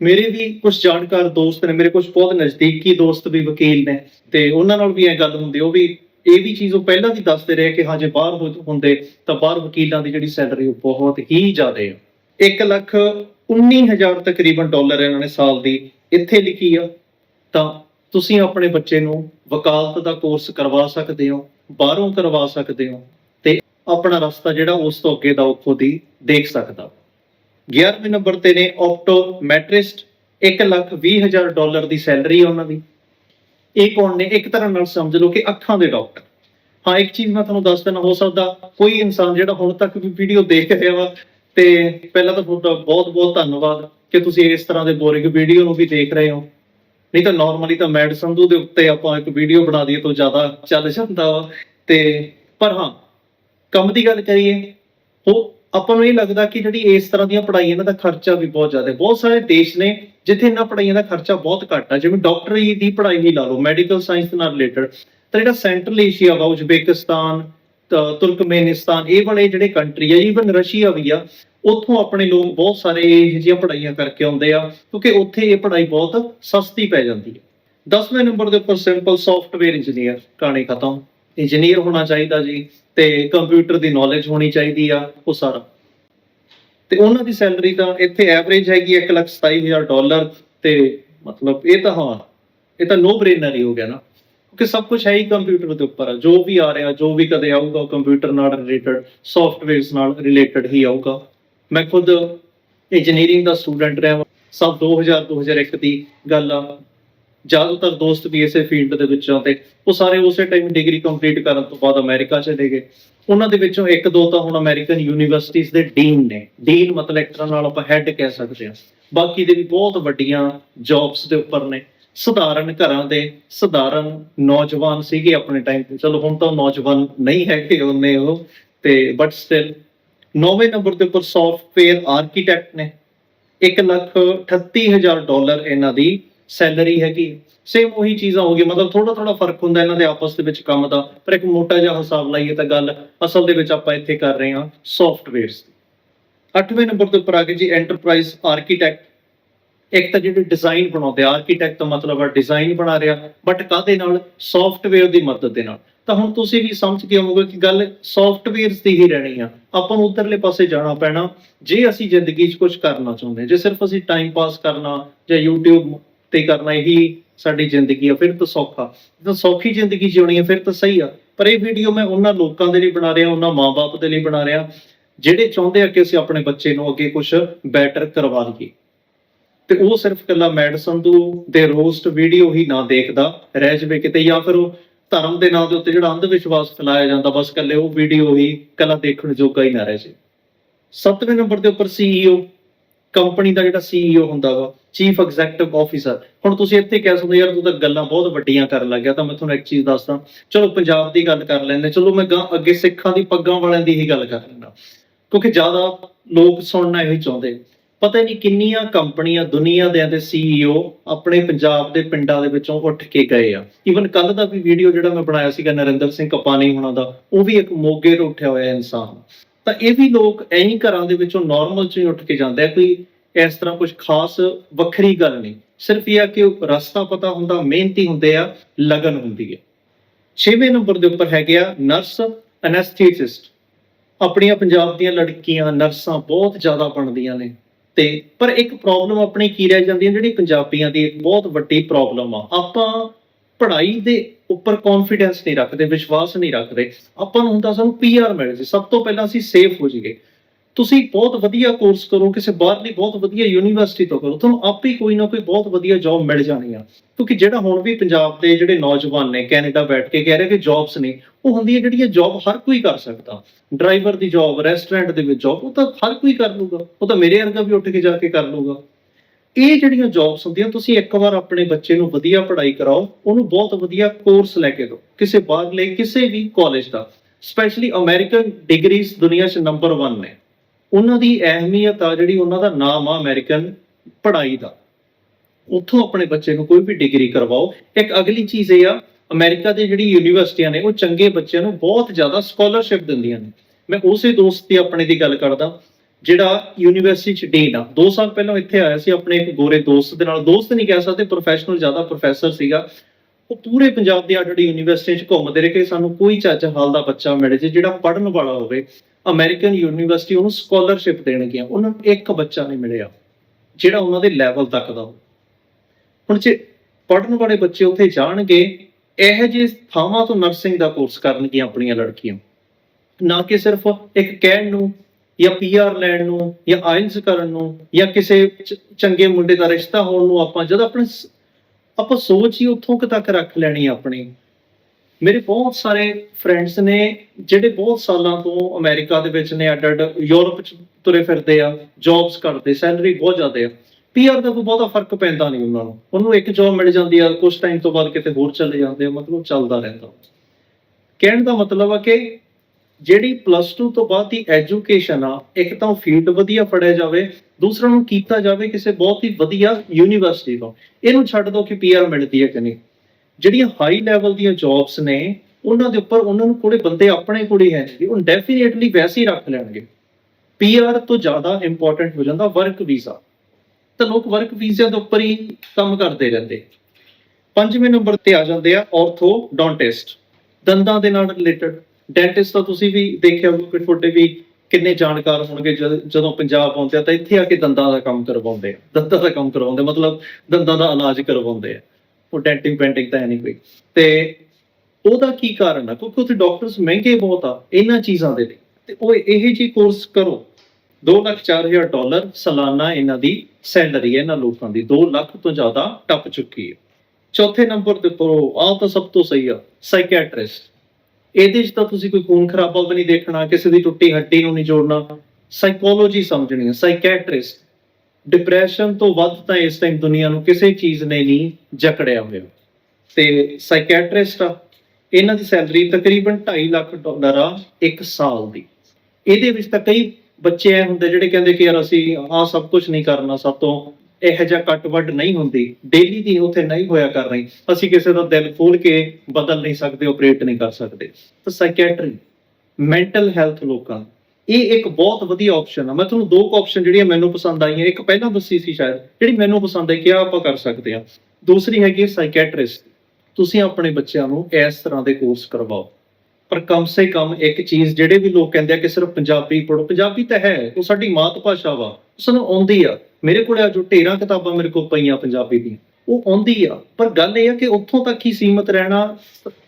ਮੇਰੇ ਵੀ ਕੁਝ ਜਾਣਕਾਰ ਦੋਸਤ ਨੇ, ਮੇਰੇ ਕੁਝ ਬਹੁਤ ਨਜ਼ਦੀਕੀ ਦੋਸਤ ਵੀ ਵਕੀਲ ਨੇ, ਤੇ ਉਹਨਾਂ ਨਾਲ ਵੀ ਇਹ ਗੱਲ ਹੁੰਦੀ ਉਹ ਵੀ ਇਹ ਵੀ ਚੀਜ਼ ਉਹ ਪਹਿਲਾਂ ਵੀ ਦੱਸਦੇ ਰਹੇ ਕਿ ਹਾਂ, ਜੇ ਬਾਹਰ ਹੋ- ਹੁੰਦੇ ਤਾਂ ਬਾਹਰ ਵਕੀਲਾਂ ਦੀ ਜਿਹੜੀ ਸੈਲਰੀ ਉਹ ਬਹੁਤ ਹੀ ਜ਼ਿਆਦਾ ਹੈ 1 ਲੱਖ 19000 ਤਕਰੀਬਨ ਡਾਲਰ ਇਹਨਾਂ ਨੇ ਸਾਲ ਦੀ ਇੱਥੇ ਲਿਖੀ ਆ। ਤਾਂ ਤੁਸੀਂ ਆਪਣੇ ਬੱਚੇ ਨੂੰ ਵਕਾਲਤ ਦਾ ਕੋਰਸ ਕਰਵਾ ਸਕਦੇ ਹੋ, ਬਾਹਰੋਂ ਕਰਵਾ ਸਕਦੇ ਹੋ ਤੇ ਆਪਣਾ ਰਸਤਾ ਜਿਹੜਾ ਉਸ ਤੋਂ ਅੱਗੇ ਦਾ ਉਹ ਖੁਦ ਹੀ ਦੇਖ ਸਕਦਾ। 11ਵੇਂ ਨੰਬਰ ਤੇ ਨੇ ਆਪਟੋਮੈਟ੍ਰਿਸਟ 1 ਲੱਖ 20000 ਡਾਲਰ ਦੀ ਸੈਲਰੀ ਹੈ ਉਹਨਾਂ ਦੀ। ਇਹ ਕੌਣ ਨੇ? ਇੱਕ ਤਰ੍ਹਾਂ ਨਾਲ ਸਮਝ ਲਓ ਕਿ ਅੱਖਾਂ ਦੇ ਡਾਕਟਰ। ਹਾਂ, ਇੱਕ ਚੀਜ਼ ਮੈਂ ਤੁਹਾਨੂੰ ਦੱਸ ਦੇਣਾ ਹੋ ਸਕਦਾ ਕੋਈ ਇਨਸਾਨ ਜਿਹੜਾ ਹੁਣ ਤੱਕ ਵੀ ਵੀਡੀਓ ਦੇਖ ਰਿਹਾ ਵਾ, ਤੇ ਪਹਿਲਾਂ ਤਾਂ ਤੁਹਾਡਾ ਬਹੁਤ ਬਹੁਤ ਧੰਨਵਾਦ ਕਿ ਤੁਸੀਂ ਇਸ ਤਰ੍ਹਾਂ ਦੇ ਬੋਰਿੰਗ ਵੀਡੀਓ ਨੂੰ ਵੀ ਦੇਖ ਰਹੇ ਹੋ। ਨਹੀਂ ਤਾਂ ਨਾਰਮਲੀ ਤਾਂ ਮੈਡ ਸੰਧੂ ਦੇ ਉੱਤੇ ਆਪਾਂ ਇੱਕ ਵੀਡੀਓ ਬਣਾ ਦਈਏ ਤਾਂ ਜ਼ਿਆਦਾ ਚੱਲ ਜਾਂਦਾ ਵਾ। ਤੇ, ਪਰ ਹਾਂ, ਕੰਮ ਦੀ ਗੱਲ ਕਰੀਏ, ਉਹ ਆਪਾਂ ਨੂੰ ਇਹ ਲੱਗਦਾ ਕਿ ਜਿਹੜੀ ਇਸ ਤਰ੍ਹਾਂ ਦੀਆਂ ਪੜ੍ਹਾਈਆਂ ਇਹਨਾਂ ਦਾ ਖਰਚਾ ਵੀ ਬਹੁਤ ਜ਼ਿਆਦਾ ਹੈ। ਬਹੁਤ ਸਾਰੇ ਦੇਸ਼ ਨੇ ਜਿੱਥੇ ਇਹਨਾਂ ਪੜ੍ਹਾਈਆਂ ਦਾ ਖਰਚਾ ਬਹੁਤ ਘੱਟ ਹੈ। ਜਿਵੇਂ ਡਾਕਟਰੀ ਦੀ ਪੜ੍ਹਾਈ ਹੀ ਲਾ ਲਓ ਮੈਡੀਕਲ ਸਾਇੰਸ ਨਾਲ ਰਿਲੇਟਡ ਤਾਂ ਜਿਹੜਾ ਸੈਂਟਰਲ ਏਸ਼ੀਆ ਵਾ ਉਜ਼ਬੇਕਿਸਤਾਨ ਤੁਰਕਮੇਨਿਸਤਾਨ ਇਹ ਵਾਲੇ ਜਿਹੜੇ ਕੰਟਰੀ ਆ ਈਵਨ ਰਸ਼ੀਆ ਵੀ ਆ, ਉੱਥੋਂ ਆਪਣੇ ਲੋਕ ਬਹੁਤ ਸਾਰੇ ਇਹ ਜਿਹੀਆਂ ਪੜ੍ਹਾਈਆਂ ਕਰਕੇ ਆਉਂਦੇ ਆ, ਕਿਉਂਕਿ ਉੱਥੇ ਇਹ ਪੜ੍ਹਾਈ ਬਹੁਤ ਸਸਤੀ ਪੈ ਜਾਂਦੀ ਹੈ। 10ਵੇਂ ਨੰਬਰ ਦੇ ਉੱਪਰ ਸਿੰਪਲ ਸੌਫਟਵੇਅਰ ਇੰਜੀਨੀਅਰ ਕਹਾਣੀ ਖਤਮ। ਇੰਜੀਨੀਅਰ ਹੋਣਾ ਚਾਹੀਦਾ ਜੀ ਤੇ ਕੰਪਿਊਟਰ ਦੀ ਨੌਲੇਜ ਹੋਣੀ ਚਾਹੀਦੀ ਆ, ਉਹ ਸਾਰਾ। ਤੇ ਉਹਨਾਂ ਦੀ ਸੈਲਰੀ ਤਾਂ ਇੱਥੇ ਐਵਰੇਜ ਹੈਗੀ 127000 ਡਾਲਰ ਤੇ ਮਤਲਬ ਇਹ ਤਾਂ ਹਾਂ, ਇਹ ਤਾਂ ਨੋ ਬ੍ਰੇਨਰ ਹੀ ਹੋ ਗਿਆ ਨਾ। ਕਿਉਂਕਿ ਸਭ ਕੁਝ ਹੈ ਹੀ ਕੰਪਿਊਟਰ ਦੇ ਉੱਪਰ ਆ। ਜੋ ਵੀ ਆ ਰਿਹਾ, ਜੋ ਵੀ ਕਦੇ ਆਊਗਾ, ਉਹ ਕੰਪਿਊਟਰ ਨਾਲ ਰਿਲੇਟਡ ਸੌਫਟਵੇਅਰਸ ਨਾਲ ਰਿਲੇਟਡ ਹੀ ਆਊਗਾ। ਮੈਂ ਖੁਦ ਇੰਜੀਨੀਅਰਿੰਗ ਦਾ ਸਟੂਡੈਂਟ ਰਿਹਾ ਵਾਂ। ਸਭ 2000 2001 ਦੀ ਗੱਲ ਆ। ਜ਼ਿਆਦਾਤਰ ਦੋਸਤ ਵੀ ਇਸੇ ਫੀਲਡ ਦੇ ਵਿੱਚੋਂ ਤੇ ਉਹ ਸਾਰੇ ਉਸੇ ਟਾਈਮ ਡਿਗਰੀ ਕੰਪਲੀਟ ਕਰਨ ਤੋਂ ਬਾਅਦ ਅਮਰੀਕਾ ਚਲੇ ਗਏ। ਉਹਨਾਂ ਦੇ ਵਿੱਚੋਂ ਇੱਕ ਦੋ ਤਾਂ ਹੁਣ ਅਮਰੀਕਨ ਯੂਨੀਵਰਸਿਟੀਜ਼ ਦੇ ਡੀਨ ਨੇ। ਡੀਨ ਮਤਲਬ ਇੱਕ ਤਰ੍ਹਾਂ ਨਾਲ ਆਪਾਂ ਹੈੱਡ ਕਹਿ ਸਕਦੇ ਹਾਂ। ਬਾਕੀ ਦੇ ਵੀ ਬਹੁਤ ਵੱਡੀਆਂ ਜੌਬਸ ਦੇ ਉੱਪਰ ਨੇ। ਸਧਾਰਨ ਘਰਾਂ ਦੇ ਸਧਾਰਨ ਨੌਜਵਾਨ ਸੀਗੇ ਆਪਣੇ ਟਾਈਮ ਤੇ। ਚਲੋ ਹੁਣ ਤਾਂ ਨੌਜਵਾਨ ਨਹੀਂ ਹੈਗੇ ਉਹਨੇ ਉਹ। ਤੇ ਬਟ ਸਟਿਲ ਨੌਵੇਂ ਨੰਬਰ ਦੇ ਉੱਪਰ ਸੌਫਟਵੇਅਰ ਆਰਕੀਟੈਕਟ ਨੇ। 1 ਲੱਖ 38000 ਡਾਲਰ ਇਹਨਾਂ ਦੀ ਸੈਲਰੀ ਹੈਗੀ। ਸੇਮ ਉਹੀ ਚੀਜ਼ਾਂ ਹੋ ਗਈਆਂ। ਮਤਲਬ ਥੋੜਾ ਥੋੜਾ ਫ਼ਰਕ ਹੁੰਦਾ ਇਹਨਾਂ ਦੇ ਆਪਸ ਦੇ ਵਿੱਚ ਕੰਮ ਦਾ। ਪਰ ਇੱਕ ਮੋਟਾ ਜਿਹਾ ਹਿਸਾਬ ਲਾਈਏ ਤਾਂ ਗੱਲ ਅਸਲ ਦੇ ਵਿੱਚ ਆਪਾਂ ਇੱਥੇ ਕਰ ਰਹੇ ਹਾਂ ਸੌਫਟਵੇਅਰਸ ਅੱਠਵੇਂ ਨੰਬਰ ਦੇ ਉੱਪਰ ਆ ਗਏ ਜੀ ਐਂਟਰਪ੍ਰਾਈਜ਼ ਆਰਕੀਟੈਕਟ ਇੱਕ ਤਾਂ ਜਿਹੜੇ ਡਿਜ਼ਾਈਨ ਬਣਾਉਂਦੇ ਆਰਕੀਟੈਕਟ ਦਾ ਮਤਲਬ ਹੈ ਡਿਜ਼ਾਈਨ ਬਣਾ ਰਿਹਾ ਬਟ ਕਾਦੇ ਨਾਲ? ਸੌਫਟਵੇਅਰ ਦੀ ਮਦਦ ਦੇ ਨਾਲ। ਤਾਂ ਹੁਣ ਤੁਸੀਂ ਵੀ ਸਮਝ ਕੇ ਆਵੋਗੇ ਕਿ ਗੱਲ ਸੌਫਟਵੇਅਰਸ ਦੀ ਹੀ ਰਹਿਣੀ ਆ। ਆਪਾਂ ਨੂੰ ਉਧਰਲੇ ਪਾਸੇ ਜਾਣਾ ਪੈਣਾ। ਜੇ ਅਸੀਂ ਜ਼ਿੰਦਗੀ 'ਚ ਕੁਝ ਕਰਨਾ ਚਾਹੁੰਦੇ ਹਾਂ, ਜੇ ਸਿਰਫ ਅਸੀਂ ਟਾਈਮ ਪਾਸ ਕਰਨਾ ਜਾਂ YouTube ਤੇ ਕਰਨਾ ਇਹੀ ਸਾਡੀ ਜ਼ਿੰਦਗੀ ਆ, ਫਿਰ ਤਾਂ ਸੌਖਾ। ਜਦੋਂ ਸੌਖੀ ਜ਼ਿੰਦਗੀ ਜਿਉਣੀ ਆ, ਫਿਰ ਤਾਂ ਸਹੀ ਆ। ਪਰ ਇਹ ਵੀਡੀਓ ਮੈਂ ਉਹਨਾਂ ਲੋਕਾਂ ਦੇ ਲਈ ਬਣਾ ਰਿਹਾ, ਉਹਨਾਂ ਮਾਪੇ ਦੇ ਲਈ ਬਣਾ ਰਿਹਾ, ਜਿਹੜੇ ਚਾਹੁੰਦੇ ਆ ਕਿ ਅਸੀਂ ਆਪਣੇ ਬੱਚੇ ਨੂੰ ਅੱਗੇ ਕੁਝ ਬੈਟਰ ਕਰਵਾ ਲਈਏ। ਤੇ ਉਹ ਸਿਰਫ ਕੱਲਾ ਮੈਡ ਸੰਧੂ ਦੇ ਰੋਸਟ ਵੀਡੀਓ ਹੀ ਨਾ ਦੇਖਦਾ, ਰਹਿ ਜਵੇ ਕਿਤੇ, ਜਾਂ ਫਿਰ ਉਹ ਧਰਮ ਦੇ ਨਾਂ ਦੇ ਉੱਤੇ ਜਿਹੜਾ ਅੰਧ ਵਿਸ਼ਵਾਸ ਫੈਲਾਇਆ ਜਾਂਦਾ, ਬਸ ਕੱਲੇ ਉਹ ਵੀਡੀਓ ਹੀ ਕੱਲਾ ਦੇਖਣ ਜੋਗਾ ਹੀ ਨਾ ਰਹਿ ਜੇ ਸੱਤਵੇਂ ਨੰਬਰ ਦੇ ਉੱਪਰ ਸੀਈਓ ਕੰਪਨੀ ਦਾ ਜਿਹੜਾ ਸੀਈਓ ਹੁੰਦਾ ਵਾ ਚੀਫ ਐਗਜ਼ੈਕਟਿਵ ਆਫੀਸਰ ਹੁਣ ਤੁਸੀਂ ਇੱਥੇ ਕਹਿ ਸਕਦੇ ਯਾਰ ਤੂੰ ਤਾਂ ਗੱਲਾਂ ਬਹੁਤ ਵੱਡੀਆਂ ਕਰਨ ਲੱਗਿਆ, ਤਾਂ ਮੈਂ ਤੁਹਾਨੂੰ ਇੱਕ ਚੀਜ਼ ਦੱਸਦਾ। ਚਲੋ ਪੰਜਾਬ ਦੀ ਗੱਲ ਕਰ ਲੈਂਦੇ, ਚਲੋ ਮੈਂ ਅੱਗੇ ਸਿੱਖਾਂ ਦੀ, ਪੱਗਾਂ ਵਾਲਿਆਂ ਦੀ ਹੀ ਗੱਲ ਕਰ ਲੈਂਦਾ। ਕਿਉਂਕਿ ਜ਼ਿਆਦਾ ਲੋਕ ਸੁਣਨਾ ਇਹ ਚਾਹੁੰਦੇ। ਪਤਾ ਨਹੀਂ ਕਿੰਨੀਆਂ ਕੰਪਨੀਆਂ ਦੁਨੀਆ ਦੇ ਦੇ ਸੀਈਓ ਆਪਣੇ ਪੰਜਾਬ ਦੇ ਪਿੰਡਾਂ ਦੇ ਵਿੱਚੋਂ ਉੱਠ ਕੇ ਗਏ ਆ। ਈਵਨ ਕੱਲ ਦਾ ਵੀ ਵੀਡੀਓ ਜਿਹੜਾ ਮੈਂ ਬਣਾਇਆ ਸੀਗਾ ਨਰਿੰਦਰ ਸਿੰਘ ਕਪਾਨੀ ਹੁਣਾਂ ਦਾ, ਉਹ ਵੀ ਇੱਕ ਮੋਗੇ ਤੋਂ ਉੱਠਿਆ ਹੋਇਆ ਇਨਸਾਨ। ਤਾਂ ਇਹ ਵੀ ਲੋਕ ਐਂ ਘਰਾਂ ਦੇ ਵਿੱਚੋਂ ਨਾਰਮਲ ਚੋਂ ਹੀ ਉੱਠ ਕੇ ਜਾਂਦੇ ਆ ਕੋਈ ਇਸ ਤਰ੍ਹਾਂ ਕੁਝ ਖਾਸ ਵੱਖਰੀ ਗੱਲ ਨਹੀਂ। ਸਿਰਫ ਇਹ ਆ ਕਿ ਉਹ ਰਸਤਾ ਪਤਾ ਹੁੰਦਾ, ਮਿਹਨਤੀ ਹੁੰਦੇ ਆ, ਲਗਨ ਹੁੰਦੀ ਹੈ। ਛੇਵੇਂ ਨੰਬਰ ਦੇ ਉੱਪਰ ਹੈਗੇ ਆ ਨਰਸ ਅਨੈਸਥੀਸਿਸਟ ਆਪਣੀਆਂ ਪੰਜਾਬ ਦੀਆਂ ਲੜਕੀਆਂ, ਨਰਸਾਂ ਬਹੁਤ ਜ਼ਿਆਦਾ ਬਣਦੀਆਂ ਨੇ। ਤੇ ਪਰ ਇੱਕ ਪ੍ਰੋਬਲਮ ਆਪਣੀ ਕੀ ਰਹਿ ਜਾਂਦੀ ਹੈ, ਜਿਹੜੀ ਪੰਜਾਬੀਆਂ ਦੀ ਇੱਕ ਬਹੁਤ ਵੱਡੀ ਪ੍ਰੋਬਲਮ ਆ। ਆਪਾਂ ਪੜ੍ਹਾਈ ਦੇ ਉੱਪਰ ਕੌਨਫੀਡੈਂਸ ਨਹੀਂ ਰੱਖਦੇ, ਵਿਸ਼ਵਾਸ ਨਹੀਂ ਰੱਖਦੇ। ਆਪਾਂ ਨੂੰ ਹੁੰਦਾ ਸਾਨੂੰ ਪੀਆਰ ਮਿਲ ਜੇ। ਸਭ ਤੋਂ ਪਹਿਲਾਂ ਅਸੀਂ ਸੇਫ ਹੋ ਜਾਈਏ। ਤੁਸੀਂ ਬਹੁਤ ਵਧੀਆ ਕੋਰਸ ਕਰੋ, ਕਿਸੇ ਬਾਹਰਲੀ ਬਹੁਤ ਵਧੀਆ ਯੂਨੀਵਰਸਿਟੀ ਤੋਂ ਕਰੋ, ਤੁਹਾਨੂੰ ਆਪੇ ਕੋਈ ਨਾ ਕੋਈ ਬਹੁਤ ਵਧੀਆ ਜੌਬ ਮਿਲ ਜਾਣੀ ਆ। ਕਿਉਂਕਿ ਜਿਹੜਾ ਹੁਣ ਵੀ ਪੰਜਾਬ ਦੇ ਜਿਹੜੇ ਨੌਜਵਾਨ ਨੇ, ਕੈਨੇਡਾ ਬੈਠ ਕੇ ਕਹਿ ਰਹੇ ਕਿ ਜੌਬਸ ਨੇ, ਉਹ ਹੁੰਦੀ ਹੈ ਜਿਹੜੀ ਜੌਬ ਹਰ ਕੋਈ ਕਰ ਸਕਦਾ। ਡਰਾਈਵਰ ਦੀ ਜੌਬ ਰੈਸਟੋਰੈਂਟ ਦੇ ਵਿੱਚ ਜੌਬ ਉਹ ਤਾਂ ਹਰ ਕੋਈ ਕਰ ਲੂਗਾ ਉਹ ਤਾਂ ਮੇਰੇ ਵਰਗਾ ਵੀ ਉੱਠ ਕੇ ਜਾ ਕੇ ਕਰ ਲੂਗਾ ਇਹ ਜਿਹੜੀਆਂ ਜੌਬਸ ਹੁੰਦੀਆਂ, ਤੁਸੀਂ ਇੱਕ ਵਾਰ ਆਪਣੇ ਬੱਚੇ ਨੂੰ ਵਧੀਆ ਪੜ੍ਹਾਈ ਕਰਾਓ, ਉਹਨੂੰ ਬਹੁਤ ਵਧੀਆ ਕੋਰਸ ਲੈ ਕੇ ਦਿਓ, ਕਿਸੇ ਬਾਹਰਲੇ ਕਿਸੇ ਵੀ ਕਾਲਜ ਦਾ। ਸਪੈਸ਼ਲੀ ਅਮਰੀਕਨ ਡਿਗਰੀਜ਼ ਦੁਨੀਆ 'ਚ ਨੰਬਰ 1 ਨੇ। ਉਹਨਾਂ ਦੀ ਅਹਿਮੀਅਤ ਆ ਜਿਹੜੀ ਉਹਨਾਂ ਦਾ ਨਾਮ ਆ ਅਮਰੀਕਨ ਪੜ੍ਹਾਈ ਦਾ। ਉੱਥੋਂ ਆਪਣੇ ਬੱਚੇ ਨੂੰ ਕੋਈ ਵੀ ਡਿਗਰੀ ਕਰਵਾਓ। ਇੱਕ ਅਗਲੀ ਚੀਜ਼ ਇਹ ਆ ਅਮਰੀਕਾ ਦੇ ਜਿਹੜੀ ਯੂਨੀਵਰਸਿਟੀਆਂ ਨੇ, ਉਹ ਚੰਗੇ ਬੱਚਿਆਂ ਨੂੰ ਬਹੁਤ ਜ਼ਿਆਦਾ ਸਕਾਲਰਸ਼ਿਪ ਦਿੰਦੀਆਂ ਨੇ। ਮੈਂ ਉਸੇ ਦੋਸਤ ਦੀ ਆਪਣੇ ਦੀ ਗੱਲ ਕਰਦਾ। ਜਿਹੜਾ ਯੂਨੀਵਰਸਿਟੀ ਚ ਡੀਨ ਆ 2 ਸਾਲ ਪਹਿਲਾਂ ਇੱਥੇ ਆਇਆ ਸੀ ਆਪਣੇ ਇੱਕ ਗੋਰੇ ਦੋਸਤ ਦੇ ਨਾਲ। ਦੋਸਤ ਨਹੀਂ ਕਹਿ ਸਕਦੇ ਪ੍ਰੋਫੈਸ਼ਨਲ ਜ਼ਿਆਦਾ ਪ੍ਰੋਫੈਸਰ ਸੀਗਾ। ਉਹ ਪੂਰੇ ਪੰਜਾਬ ਦੀ ਅੱਡ ਅੱਡ ਯੂਨੀਵਰਸਿਟੀ ਚ ਘੁੰਮਦੇ ਰਹੇ ਕਿ ਸਾਨੂੰ ਕੋਈ ਚੱਜ ਹਾਲ ਦਾ ਬੱਚਾ ਮਿਲੇ ਜੇ ਜਿਹੜਾ ਪੜ੍ਹਨ ਵਾਲਾ ਹੋਵੇ। ਅਮਰੀਕਨ ਯੂਨੀਵਰਸਿਟੀ ਉਹਨੂੰ ਸਕਾਲਰਸ਼ਿਪ ਦੇਣਗੀਆਂ ਉਹਨਾਂ ਨੂੰ ਇੱਕ ਬੱਚਾ ਨਹੀਂ ਮਿਲਿਆ, ਜਿਹੜਾ ਉਹਨਾਂ ਦੇ ਲੈਵਲ ਤੱਕ ਦਾ ਹੋਵੇ। ਹੁਣ ਜੇ ਪੜ੍ਹਨ ਵਾਲੇ ਬੱਚੇ ਉੱਥੇ ਜਾਣਗੇ, ਇਹ ਜਿਹੇ ਥਾਵਾਂ ਤੋਂ ਨਰਸਿੰਗ ਦਾ ਕੋਰਸ ਕਰਨਗੀਆਂ ਆਪਣੀਆਂ ਲੜਕੀਆਂ, ਨਾ ਕਿ ਸਿਰਫ ਇੱਕ ਕਹਿਣ ਨੂੰ ਜਾਂ ਪੀਆਰ ਲੈਣ ਨੂੰ ਜਾਂ ਆਇਲਸ ਕਰਨ ਨੂੰ ਜਾਂ ਕਿਸੇ ਚੰਗੇ ਮੁੰਡੇ ਦਾ ਰਿਸ਼ਤਾ ਹੋਣ ਨੂੰ ਆਪਾਂ ਜਦ ਆਪਣੇ ਆਪਾਂ ਸੋਚ ਹੀ ਉੱਥੋਂ ਤੱਕ ਰੱਖ ਲੈਣੀ ਆਪਣੀ। ਮੇਰੇ ਬਹੁਤ ਸਾਰੇ ਫਰੈਂਡਸ ਨੇ ਜਿਹੜੇ ਬਹੁਤ ਸਾਲਾਂ ਤੋਂ ਅਮਰੀਕਾ ਦੇ ਵਿੱਚ ਨੇ ਅੱਡ ਅੱਡ ਯੂਰਪ ਚ ਤੁਰੇ ਫਿਰਦੇ ਆ ਜੌਬਸ ਕਰਦੇ ਸੈਲਰੀ ਬਹੁਤ ਜ਼ਿਆਦਾ ਆ। ਪੀਆਰ ਦਾ ਕੋਈ ਬਹੁਤਾ ਫ਼ਰਕ ਪੈਂਦਾ ਨਹੀਂ ਉਹਨਾਂ ਨੂੰ। ਉਹਨੂੰ ਇੱਕ ਜੌਬ ਮਿਲ ਜਾਂਦੀ ਆ ਕੁਝ ਟਾਈਮ ਤੋਂ ਬਾਅਦ ਕਿਤੇ ਹੋਰ ਚਲੇ ਜਾਂਦੇ ਆ, ਮਤਲਬ ਚੱਲਦਾ ਰਹਿੰਦਾ। ਕਹਿਣ ਦਾ ਮਤਲਬ ਆ ਕਿ ਜਿਹੜੀ ਪਲੱਸ 2 ਤੋਂ ਬਾਅਦ ਦੀ ਐਜੂਕੇਸ਼ਨ ਆ, ਇੱਕ ਤਾਂ ਫੀਲਡ ਵਧੀਆ ਫੜਿਆ ਜਾਵੇ, ਦੂਸਰਾ ਨੂੰ ਕੀਤਾ ਜਾਵੇ ਕਿਸੇ ਬਹੁਤ ਹੀ ਵਧੀਆ ਯੂਨੀਵਰਸਿਟੀ ਤੋਂ। ਇਹਨੂੰ ਛੱਡ ਦੋ ਕਿ ਪੀਆਰ ਮਿਲਦੀ ਹੈ ਕਿ ਨਹੀਂ। ਜਿਹੜੀਆਂ ਹਾਈ ਲੈਵਲ ਦੀਆਂ ਜੌਬਸ ਨੇ, ਉਹਨਾਂ ਦੇ ਉੱਪਰ ਉਹਨਾਂ ਨੂੰ ਕੋਲੇ ਬੰਦੇ ਆਪਣੇ ਕੋਲੇ ਹੈ ਨਹੀਂ। ਉਹ ਡੈਫੀਨੇਟਲੀ ਵੈਸੇ ਹੀ ਰੱਖ ਲੈਣਗੇ। ਪੀਆਰ ਤੋਂ ਜ਼ਿਆਦਾ ਇੰਪੋਰਟੈਂਟ ਹੋ ਜਾਂਦਾ ਵਰਕ ਵੀਜ਼ਾ ਤਾਂ ਲੋਕ ਵਰਕ ਵੀਜ਼ਾ ਦੇ ਉੱਪਰ ਹੀ ਕੰਮ ਕਰਦੇ ਰਹਿੰਦੇ। ਪੰਜਵੇਂ ਨੰਬਰ ਤੇ ਆ ਜਾਂਦੇ ਆ ਆਰਥੋਡੋਂਟਿਸਟ ਦੰਦਾਂ ਦੇ ਨਾਲ ਰਿਲੇਟਡ ਡੈਂਟਿਸਟ ਤਾਂ ਤੁਸੀਂ ਵੀ ਦੇਖਿਆ ਹੋਊਗਾ ਕਿ ਤੁਹਾਡੇ ਵੀ ਕਿੰਨੇ ਜਾਣਕਾਰ ਹੋਣਗੇ ਜਦੋਂ ਪੰਜਾਬ ਆਉਂਦੇ ਆ ਤਾਂ ਇੱਥੇ ਆ ਕੇ ਦੰਦਾਂ ਦਾ ਕੰਮ ਕਰਵਾਉਂਦੇ ਆ। ਦੰਦਾਂ ਦਾ ਕੰਮ ਕਰਵਾਉਂਦੇ ਮਤਲਬ ਦੰਦਾਂ ਦਾ ਇਲਾਜ ਕਰਵਾਉਂਦੇ ਆ। ਉਹ ਡੈਂਟਿੰਗ ਪੈਂਟਿੰਗ ਤਾਂ ਹੈ ਨਹੀਂ ਕੋਈ ਤੇ ਉਹਦਾ ਕੀ ਕਾਰਨ ਆ? ਕਿਉਂਕਿ ਉੱਥੇ ਡਾਕਟਰਸ ਮਹਿੰਗੇ ਬਹੁਤ ਆ, ਇਹਨਾਂ ਚੀਜ਼ਾਂ ਦੇ ਲਈ। ਤੇ ਉਹ ਇਹ ਜੀ ਕੋਰਸ ਕਰੋ। 2 ਲੱਖ 4000 ਡਾਲਰ ਸਾਲਾਨਾ ਇਹਨਾਂ ਦੀ ਸੈਲਰੀ ਹੈ, ਇਹਨਾਂ ਲੋਕਾਂ ਦੀ। 2 ਲੱਖ ਤੋਂ ਜ਼ਿਆਦਾ ਟੱਪ ਚੁੱਕੀ ਹੈ। ਚੌਥੇ ਨੰਬਰ ਤੇ ਪਰੋ ਆਹ ਤਾਂ ਸਭ ਤੋਂ ਸਹੀ ਆ ਸਾਈਕੈਟ੍ਰਿਸਟ ਇਹਦੇ 'ਚ ਤਾਂ ਤੁਸੀਂ ਕੋਈ ਖੂਨ ਖਰਾਬਾ ਵੀ ਨਹੀਂ ਦੇਖਣਾ, ਕਿਸੇ ਦੀ ਟੁੱਟੀ ਹੱਡੀ ਨੂੰ ਨਹੀਂ ਜੋੜਨਾ। ਸਾਈਕੋਲੋਜੀ ਸਮਝਣੀ ਹੈ ਸਾਈਕੈਟ੍ਰਿਸਟ ਡਿਪਰੈਸ਼ਨ ਤੋਂ ਵੱਧ ਤਾਂ ਇਸ ਟਾਈਮ ਦੁਨੀਆ ਨੂੰ ਕਿਸੇ ਚੀਜ਼ ਨੇ ਨਹੀਂ ਜਕੜਿਆ ਹੋਇਆ। ਤੇ ਸਾਈਕੈਟ੍ਰਿਸਟ ਇਹਨਾਂ ਦੀ ਸੈਲਰੀ ਤਕਰੀਬਨ 2.5 ਲੱਖ ਡਾਲਰ ਆ ਇੱਕ ਸਾਲ ਦੀ। ਇਹਦੇ ਵਿੱਚ ਤਾਂ ਕਈ ਬੱਚੇ ਐ ਹੁੰਦੇ ਜਿਹੜੇ ਕਹਿੰਦੇ ਕਿ ਯਾਰ ਅਸੀਂ ਆਹ ਸਭ ਕੁਝ ਨਹੀਂ ਕਰਨਾ, ਸਭ ਤੋਂ ਇਹੋ ਜਿਹਾ ਕੱਟ ਵੱਡ ਨਹੀਂ ਹੁੰਦੀ। ਡੇਲੀ ਦੀ ਉੱਥੇ ਨਹੀਂ ਹੋਇਆ ਕਰ ਰਹੀ ਅਸੀਂ ਕਿਸੇ ਦਾ ਦਿਲ ਖੋਲ ਕੇ ਬਦਲ ਨਹੀਂ ਸਕਦੇ ਆਪਰੇਟ ਨਹੀਂ ਕਰ ਸਕਦੇ। ਤਾਂ ਸਾਈਕੈਟਰੀ ਮੈਂਟਲ ਹੈਲਥ ਲੋਕਾਂ, ਇਹ ਇੱਕ ਬਹੁਤ ਵਧੀਆ ਆਪਸ਼ਨ ਆ। ਮੈਂ ਤੁਹਾਨੂੰ ਦੋ ਕੁ ਆਪਸ਼ਨ ਜਿਹੜੀਆਂ ਮੈਨੂੰ ਪਸੰਦ ਆਈਆਂ, ਇੱਕ ਪਹਿਲਾਂ ਦੱਸੀ ਸੀ ਸ਼ਾਇਦ, ਜਿਹੜੀ ਮੈਨੂੰ ਪਸੰਦ ਹੈ ਕਿ ਆਹ ਆਪਾਂ ਕਰ ਸਕਦੇ ਆ ਦੂਸਰੀ ਹੈਗੀ ਸਾਈਕੈਟ੍ਰਿਸਟ ਤੁਸੀਂ ਆਪਣੇ ਬੱਚਿਆਂ ਨੂੰ ਇਸ ਤਰ੍ਹਾਂ ਦੇ ਕੋਰਸ ਕਰਵਾਓ। ਪਰ ਕਮ ਸੇ ਕਮ ਇੱਕ ਚੀਜ਼ ਜਿਹੜੇ ਵੀ ਲੋਕ ਕਹਿੰਦੇ ਆ ਕਿ ਸਿਰਫ ਪੰਜਾਬੀ ਪੜੋ ਪੰਜਾਬੀ ਤਾਂ ਹੈ, ਉਹ ਸਾਡੀ ਮਾਤ ਭਾਸ਼ਾ ਵਾ। ਸਾਨੂੰ ਆਉਂਦੀ ਆ। ਮੇਰੇ ਕੋਲ ਅੱਜ ਢੇਰਾਂ ਕਿਤਾਬਾਂ ਮੇਰੇ ਕੋਲ ਪਈਆਂ ਪੰਜਾਬੀ ਦੀਆਂ, ਉਹ ਆਉਂਦੀ ਆ। ਪਰ ਗੱਲ ਇਹ ਆ ਕਿ ਉੱਥੋਂ ਤੱਕ ਹੀ ਸੀਮਤ ਰਹਿਣਾ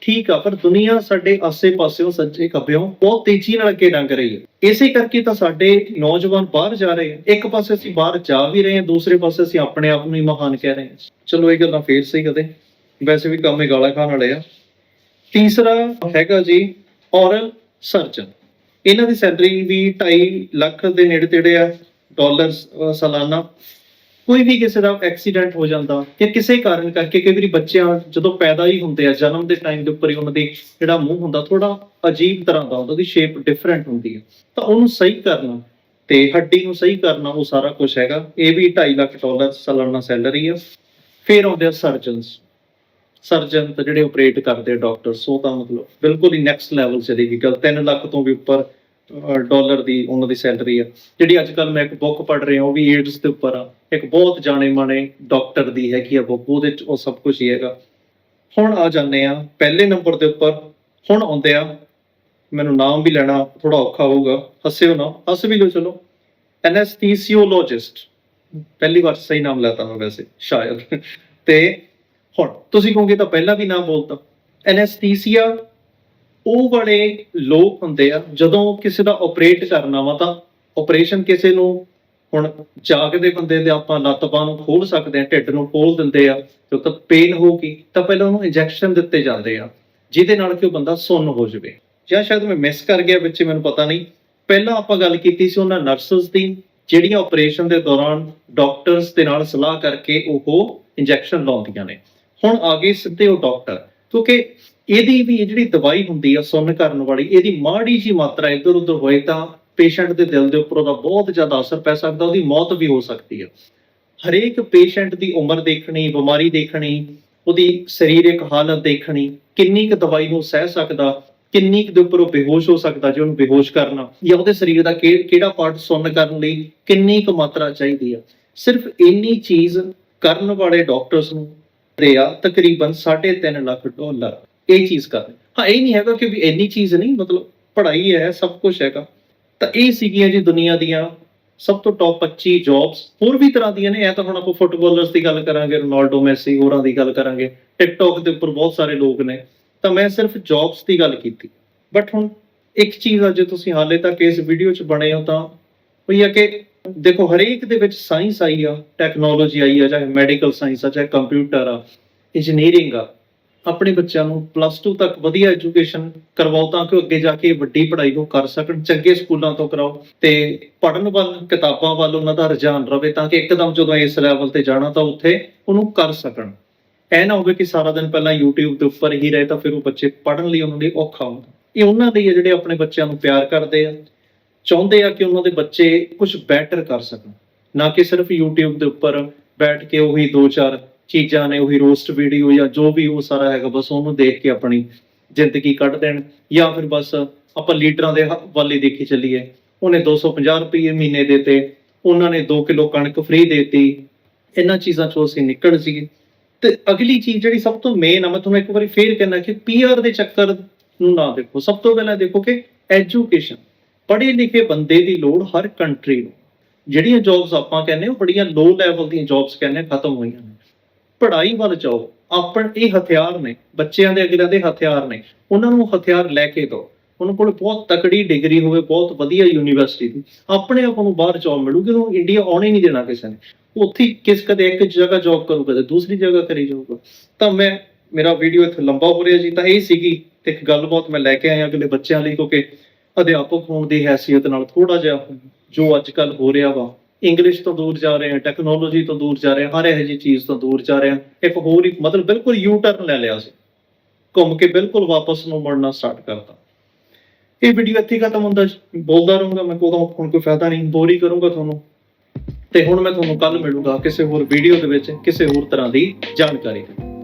ਠੀਕ ਆ, ਪਰ ਦੁਨੀਆ ਸਾਡੇ ਆਸੇ-ਪਾਸਿਓਂ ਸੱਜੇ ਖੱਬਿਓਂ ਬਹੁਤ ਤੇਜ਼ੀ ਨਾਲ ਅੱਗੇ ਲੰਘ ਰਹੀ ਹੈ ਇਸੇ ਕਰਕੇ ਤਾਂ ਸਾਡੇ ਨੌਜਵਾਨ ਬਾਹਰ ਜਾ ਰਹੇ ਆ। ਇੱਕ ਪਾਸੇ ਅਸੀਂ ਬਾਹਰ ਜਾ ਵੀ ਰਹੇ ਹਾਂ ਦੂਸਰੇ ਪਾਸੇ ਅਸੀਂ ਆਪਣੇ ਆਪ ਨੂੰ ਹੀ ਮਹਾਨ ਕਹਿ ਰਹੇ ਹਾਂ ਚਲੋ, ਇਹ ਗੱਲਾਂ ਫੇਰ ਸਹੀ ਕਦੇ ਵੈਸੇ ਵੀ ਕੰਮ ਇਹ ਗਾਲਾਂ ਖਾਣ ਵਾਲੇ ਆ। ਤੀਸਰਾ ਹੈਗਾ ਜੀ ਔਰਲ ਸਰਜਨ ਇਹਨਾਂ ਦੀ ਸੈਲਰੀ ਵੀ 2.5 ਲੱਖ ਦੇ ਨੇੜੇ ਤੇੜੇ ਆ। ਡਾਲਰ ਸਾਲਾਨਾ ਕੋਈ ਵੀ ਕਿਸੇ ਦਾ ਐਕਸੀਡੈਂਟ ਹੋ ਜਾਂਦਾ ਜਾਂ ਕਿਸੇ ਕਾਰਨ ਕਰਕੇ, ਕਈ ਵਾਰੀ ਬੱਚਿਆਂ ਜਦੋਂ ਪੈਦਾ ਹੀ ਹੁੰਦੇ ਆ, ਜਨਮ ਦੇ ਟਾਈਮ ਦੇ ਉੱਪਰ ਹੀ ਉਹਨਾਂ ਦੇ ਜਿਹੜਾ ਮੂੰਹ ਹੁੰਦਾ ਥੋੜਾ ਅਜੀਬ ਤਰ੍ਹਾਂ ਦਾ ਹੁੰਦਾ ਉਹਦੀ ਸ਼ੇਪ ਡਿਫਰੈਂਟ ਹੁੰਦੀ ਹੈ ਤਾਂ ਉਹਨੂੰ ਸਹੀ ਕਰਨਾ ਤੇ ਹੱਡੀ ਨੂੰ ਸਹੀ ਕਰਨਾ, ਉਹ ਸਾਰਾ ਕੁਝ ਹੈਗਾ। ਇਹ ਵੀ 2.5 ਲੱਖ ਡਾਲਰ ਸਾਲਾਨਾ ਸੈਲਰੀ ਆ। ਫਿਰ ਆਉਂਦੇ ਆ ਸਰਜਨਸ ਸਰਜਨ ਤੇ ਜਿਹੜੇ ਆਪਰੇਟ ਕਰਦੇ ਆ ਡਾਕਟਰਸ ਉਹ ਤਾਂ ਮਤਲਬ ਬਿਲਕੁਲ ਹੀ ਨੈਕਸਟ ਲੈਵਲ ਚਲੀ ਗਈ ਗੱਲ 3 ਲੱਖ ਤੋਂ ਵੀ ਉੱਪਰ ਡਾਲਰ ਦੀ, ਉਹਨਾਂ ਦੀ ਸੈਲਰੀ ਆ। ਜਿਹੜੀ ਅੱਜ ਕੱਲ ਮੈਂ ਇੱਕ ਬੁੱਕ ਪੜ੍ਹ ਰਿਹਾ, ਉਹ ਵੀ ਏਡਸ ਦੇ ਉੱਪਰ ਆ। ਇੱਕ ਬਹੁਤ ਜਾਣੇ ਮਾਣੇ ਡਾਕਟਰ ਦੀ ਹੈਗੀ ਆ ਬੁੱਕ ਉਹਦੇ ਚ ਉਹ ਸਭ ਕੁਝ ਹੀ ਹੈਗਾ। ਹੁਣ ਆ ਜਾਂਦੇ ਆ, ਪਹਿਲੇ ਨੰਬਰ ਦੇ ਉੱਪਰ। ਹੁਣ ਆਉਂਦੇ ਆ, ਮੈਨੂੰ ਨਾਮ ਵੀ ਲੈਣਾ ਥੋੜਾ ਔਖਾ ਹੋਊਗਾ, ਹੱਸਿਓ ਨਾ, ਹੱਸ ਵੀ ਲਓ, ਚਲੋ। ਐਨੈਸਥੀਸੀਓਲੋਜਿਸਟ ਪਹਿਲੀ ਵਾਰ ਸਹੀ ਨਾਮ ਲੈਤਾ ਮੈਂ ਵੈਸੇ, ਸ਼ਾਇਦ। ਤੇ ਹੁਣ, ਤੁਸੀਂ ਕਹੋਗੇ ਤਾਂ ਪਹਿਲਾਂ ਵੀ ਨਾਮ ਬੋਲਤਾ। ਐਨੈਸਥੀਸੀਆ ਉਹ ਵਾਲੇ ਲੋਕ ਹੁੰਦੇ ਆ, ਜਦੋਂ ਕਿਸੇ ਦਾ ਆਪਰੇਟ ਕਰਨਾ ਵਾ ਤਾਂ ਆਪਰੇਸ਼ਨ ਕਿਸੇ ਨੂੰ ਹੁਣ ਜਾਗਦੇ ਬੰਦੇ ਦੇ ਆਪਾਂ ਲੱਤ ਬਾਂਹ ਨੂੰ ਖੋਲ ਸਕਦੇ ਆ, ਢਿੱਡ ਨੂੰ ਖੋਲ ਦਿੰਦੇ ਆ, ਤੇ ਤਾਂ ਪੇਨ ਹੋਊਗੀ ਤਾਂ ਪਹਿਲਾਂ ਉਹਨੂੰ ਇੰਜੈਕਸ਼ਨ ਦਿੱਤੇ ਜਾਂਦੇ ਆ, ਜਿਹਦੇ ਨਾਲ ਕਿ ਉਹ ਬੰਦਾ ਸੁੰਨ ਹੋ ਜਾਵੇ। ਜਾਂ ਸ਼ਾਇਦ ਮੈਂ ਮਿਸ ਕਰ ਗਿਆ ਵਿੱਚ, ਮੈਨੂੰ ਪਤਾ ਨਹੀਂ। ਪਹਿਲਾਂ ਆਪਾਂ ਗੱਲ ਕੀਤੀ ਸੀ ਉਹਨਾਂ ਨਰਸਸ ਦੀ, ਜਿਹੜੀਆਂ ਆਪਰੇਸ਼ਨ ਦੇ ਦੌਰਾਨ ਡਾਕਟਰਸ ਦੇ ਨਾਲ ਸਲਾਹ ਕਰਕੇ ਉਹ ਇੰਜੈਕਸ਼ਨ ਲਾਉਂਦੀਆਂ ਨੇ। ਹੁਣ ਆ ਗਏ ਸਿੱਧੇ ਉਹ ਡਾਕਟਰ ਕਿਉਂਕਿ ਇਹਦੀ ਵੀ ਇਹ ਜਿਹੜੀ ਦਵਾਈ ਹੁੰਦੀ ਆ ਸੁੰਨ ਕਰਨ ਵਾਲੀ, ਇਹਦੀ ਮਾੜੀ ਜੀ ਮਾਤਰਾ ਇੱਧਰ ਉੱਧਰ ਹੋਏ ਤਾਂ ਪੇਸ਼ੈਂਟ ਦੇ ਦਿਲ ਦੇ ਉੱਪਰ ਉਹਦਾ ਬਹੁਤ ਜ਼ਿਆਦਾ ਅਸਰ ਪੈ ਸਕਦਾ, ਉਹਦੀ ਮੌਤ ਵੀ ਹੋ ਸਕਦੀ ਹੈ ਹਰੇਕ ਪੇਸ਼ੈਂਟ ਦੀ ਉਮਰ ਦੇਖਣੀ, ਬਿਮਾਰੀ ਦੇਖਣੀ, ਉਹਦੀ ਸਰੀਰਕ ਹਾਲਤ ਦੇਖਣੀ, ਕਿੰਨੀ ਕੁ ਦਵਾਈ ਨੂੰ ਸਹਿ ਸਕਦਾ, ਕਿੰਨੀ ਕੁ ਦੇ ਉੱਪਰ ਉਹ ਬੇਹੋਸ਼ ਹੋ ਸਕਦਾ ਜੇ ਉਹਨੂੰ ਬੇਹੋਸ਼ ਕਰਨਾ, ਜਾਂ ਉਹਦੇ ਸਰੀਰ ਦਾ ਕਿ- ਕਿਹੜਾ ਪਾਰਟ ਸੁੰਨ ਕਰਨ ਲਈ ਕਿੰਨੀ ਕੁ ਮਾਤਰਾ ਚਾਹੀਦੀ ਆ। ਸਿਰਫ ਇੰਨੀ ਚੀਜ਼ ਕਰਨ ਵਾਲੇ ਡਾਕਟਰਸ ਨੂੰ ਦੇ ਆ ਤਕਰੀਬਨ 3.5 ਲੱਖ ਡਾਲਰ। ਇਹ ਚੀਜ਼ ਕਰ ਹਾਂ, ਇਹ ਨਹੀਂ ਹੈਗਾ ਕਿ ਵੀ ਇੰਨੀ ਚੀਜ਼ ਨਹੀਂ, ਮਤਲਬ ਪੜ੍ਹਾਈ ਹੈ, ਸਭ ਕੁਝ ਹੈਗਾ। ਤਾਂ ਇਹ ਸੀਗੀਆਂ ਜੀ ਦੁਨੀਆ ਦੀਆਂ ਸਭ ਤੋਂ ਟੌਪ 25 ਜੌਬਸ ਹੋਰ ਵੀ ਤਰ੍ਹਾਂ ਦੀਆਂ ਨੇ। ਇਹ ਤਾਂ ਹੁਣ ਆਪਾਂ ਫੁੱਟਬਾਲਰਸ ਦੀ ਗੱਲ ਕਰਾਂਗੇ, ਰੋਨਾਲਡੋ, ਮੈਸੀ, ਹੋਰਾਂ ਦੀ ਗੱਲ ਕਰਾਂਗੇ। ਟਿਕਟੌਕ ਦੇ ਉੱਪਰ ਬਹੁਤ ਸਾਰੇ ਲੋਕ ਨੇ। ਤਾਂ ਮੈਂ ਸਿਰਫ ਜੌਬਸ ਦੀ ਗੱਲ ਕੀਤੀ। ਬਟ ਹੁਣ ਇੱਕ ਚੀਜ਼ ਆ, ਜੇ ਤੁਸੀਂ ਹਾਲੇ ਤੱਕ ਇਸ ਵੀਡੀਓ 'ਚ ਬਣੇ ਹੋ ਤਾਂ ਉਹ ਆ ਕਿ ਦੇਖੋ, ਹਰੇਕ ਦੇ ਵਿੱਚ ਸਾਇੰਸ ਆਈ ਆ ਟੈਕਨੋਲੋਜੀ ਆਈ ਆ, ਚਾਹੇ ਮੈਡੀਕਲ ਸਾਇੰਸ ਆ, ਚਾਹੇ ਕੰਪਿਊਟਰ ਆ ਇੰਜੀਨੀਅਰਿੰਗ ਆ। ਆਪਣੇ ਬੱਚਿਆਂ ਨੂੰ ਪਲੱਸ 2 ਤੱਕ ਵਧੀਆ ਐਜੂਕੇਸ਼ਨ ਕਰਵਾਓ ਤਾਂ ਕਿ ਅੱਗੇ ਜਾ ਕੇ ਵੱਡੀ ਪੜ੍ਹਾਈ ਨੂੰ ਕਰ ਸਕਣ, ਚੰਗੇ ਸਕੂਲਾਂ ਤੋਂ ਕਰਾਓ ਤੇ ਪੜ੍ਹਨ ਵੱਲ, ਕਿਤਾਬਾਂ ਵੱਲ ਉਹਨਾਂ ਦਾ ਰੁਝਾਨ ਰਵੇ ਤਾਂ ਕਿ ਇੱਕਦਮ ਜਦੋਂ ਇਸ ਲੈਵਲ ਤੇ ਜਾਣਾ ਤਾਂ ਉੱਥੇ ਉਹਨੂੰ ਕਰ ਸਕਣ। ਐ ਨਾ ਹੋਵੇ ਕਿ ਸਾਰਾ ਦਿਨ ਪਹਿਲਾਂ YouTube ਦੇ ਉੱਪਰ ਹੀ ਰਹੇ ਤਾਂ ਫਿਰ ਉਹ ਬੱਚੇ ਪੜ੍ਹਨ ਲਈ ਉਹਨਾਂ ਲਈ ਔਖਾ ਹੁੰਦਾ। ਇਹ ਉਹਨਾਂ ਦੇ ਆ ਜਿਹੜੇ ਆਪਣੇ ਬੱਚਿਆਂ ਨੂੰ ਪਿਆਰ ਕਰਦੇ ਆ, ਚਾਹੁੰਦੇ ਆ ਕਿ ਉਹਨਾਂ ਦੇ ਬੱਚੇ ਕੁਝ ਬੈਟਰ ਕਰ ਸਕਣ। ਨਾ ਕਿ ਸਿਰਫ YouTube ਦੇ ਉੱਪਰ ਬੈਠ ਕੇ ਉਹੀ ਦੋ ਚਾਰ ਚੀਜ਼ਾਂ ਨੇ, ਉਹੀ ਰੋਸਟ ਵੀਡੀਓ ਜਾਂ ਜੋ ਵੀ ਉਹ ਸਾਰਾ ਹੈਗਾ, ਬਸ ਉਹਨੂੰ ਦੇਖ ਕੇ ਆਪਣੀ ਜ਼ਿੰਦਗੀ ਕੱਢ ਦੇਣ ਜਾਂ ਫਿਰ ਬਸ ਆਪਾਂ ਲੀਡਰਾਂ ਦੇ ਹ- ਦੇਖੀ ਚੱਲੀਏ। ਉਹਨੇ 250 ਰੁਪਏ ਮਹੀਨੇ ਦੇਤੇ, ਉਹਨਾਂ ਨੇ 2 ਕਿਲੋ ਕਣਕ ਫ੍ਰੀ ਦੇਤੀ। ਇਹਨਾਂ ਚੀਜ਼ਾਂ ਚੋਂ ਅਸੀਂ ਨਿਕਲ ਸੀਗੇ ਤੇ ਅਗਲੀ ਚੀਜ਼ ਜਿਹੜੀ ਸਭ ਤੋਂ ਮੇਨ ਆ, ਮੈਂ ਤੁਹਾਨੂੰ ਇੱਕ ਵਾਰੀ ਫੇਰ ਕਹਿਣਾ ਕਿ ਪੀਆਰ ਦੇ ਚੱਕਰ ਨੂੰ ਨਾ ਦੇਖੋ। ਸਭ ਤੋਂ ਪਹਿਲਾਂ ਦੇਖੋ ਕਿ ਐਜੂਕੇਸ਼ਨ ਪੜ੍ਹੇ ਲਿਖੇ ਬੰਦੇ ਦੀ ਲੋੜ ਹਰ ਕੰਟਰੀ ਨੂੰ। ਜਿਹੜੀਆਂ ਜੌਬਸ ਆਪਾਂ ਕਹਿੰਦੇ, ਉਹ ਬੜੀਆਂ ਲੋ ਲੈਵਲ ਦੀਆਂ ਜੌਬਸ ਕਹਿੰਦੇ, ਖਤਮ ਹੋਈਆਂ ਨੇ। ਪੜ੍ਹਾਈ ਵੱਲ ਜਾਓ। ਆਪਣ ਇਹ ਹਥਿਆਰ ਨੇ, ਬੱਚਿਆਂ ਦੇ ਅਗਲੇ ਦੇ ਹਥਿਆਰ ਨੇ, ਉਹਨਾਂ ਨੂੰ ਹਥਿਆਰ ਲੈ ਕੇ ਦਿਓ। ਉਹਨਾਂ ਕੋਲ ਬਹੁਤ ਤਕੜੀ ਡਿਗਰੀ ਹੋਵੇ, ਬਹੁਤ ਵਧੀਆ ਯੂਨੀਵਰਸਿਟੀ ਦੀ। ਆਪਣੇ ਆਪ ਨੂੰ ਬਾਹਰ ਜੌਬ ਮਿਲੂਗੀ, ਉਹਨੂੰ ਇੰਡੀਆ ਆਉਣੇ ਨਹੀਂ ਦੇਣਾ ਕਿਸੇ ਨੇ। ਉੱਥੇ ਕਿਸ ਕਦੇ ਇੱਕ ਜਗ੍ਹਾ ਜੌਬ ਕਰੂ, ਕਦੇ ਦੂਸਰੀ ਜਗ੍ਹਾ ਕਰੀ ਜਾਊਗਾ ਤਾਂ ਮੈਂ, ਮੇਰਾ ਵੀਡੀਓ ਇੱਥੇ ਲੰਬਾ ਹੋ ਰਿਹਾ ਜੀ। ਤਾਂ ਇਹ ਸੀਗੀ ਤੇ ਇੱਕ ਗੱਲਬਾਤ ਮੈਂ ਲੈ ਕੇ ਆਇਆ ਅਗਲੇ ਬੱਚਿਆਂ ਲਈ, ਕਿਉਂਕਿ ਅਧਿਆਪਕ ਹੋਣ ਦੀ ਹੈਸੀਅਤ ਨਾਲ ਥੋੜਾ ਜਿਹਾ ਜੋ ਅੱਜ ਕੱਲ ਹੋ ਰਿਹਾ ਵਾ ਇੰਗਲਿਸ਼ ਤੋਂ ਦੂਰ ਜਾ ਰਹੇ ਹਾਂ ਟੈਕਨੋਲੋਜੀ ਤੋਂ ਦੂਰ ਜਾ ਰਹੇ ਹਾਂ, ਹਰ ਇਹੋ ਜਿਹੀ ਚੀਜ਼ ਤੋਂ ਦੂਰ ਜਾ ਰਹੇ ਹਾਂ, ਇੱਕ ਹੋਰ ਹੀ ਮਤਲਬ ਬਿਲਕੁਲ ਯੂ ਟਰਨ ਲੈ ਲਿਆ ਸੀ ਘੁੰਮ ਕੇ ਬਿਲਕੁਲ ਵਾਪਸ ਨੂੰ ਮੁੜਨਾ ਸਟਾਰਟ ਕਰਤਾ ਇਹ ਵੀਡੀਓ ਇੱਥੇ ਖਤਮ ਹੁੰਦਾ ਜੀ। ਬੋਲਦਾ ਰਹੂੰਗਾ ਮੈਂ ਕੋਦੋਂ ਹੁਣ ਕੋਈ ਫਾਇਦਾ ਨਹੀਂ ਬੋਰ ਹੀ ਕਰੂੰਗਾ ਤੁਹਾਨੂੰ ਤੇ ਹੁਣ ਮੈਂ ਤੁਹਾਨੂੰ ਕੱਲ ਮਿਲੂੰਗਾ ਕਿਸੇ ਹੋਰ ਵੀਡੀਓ ਦੇ ਵਿੱਚ, ਕਿਸੇ ਹੋਰ ਤਰ੍ਹਾਂ ਦੀ ਜਾਣਕਾਰੀ ਨਾਲ।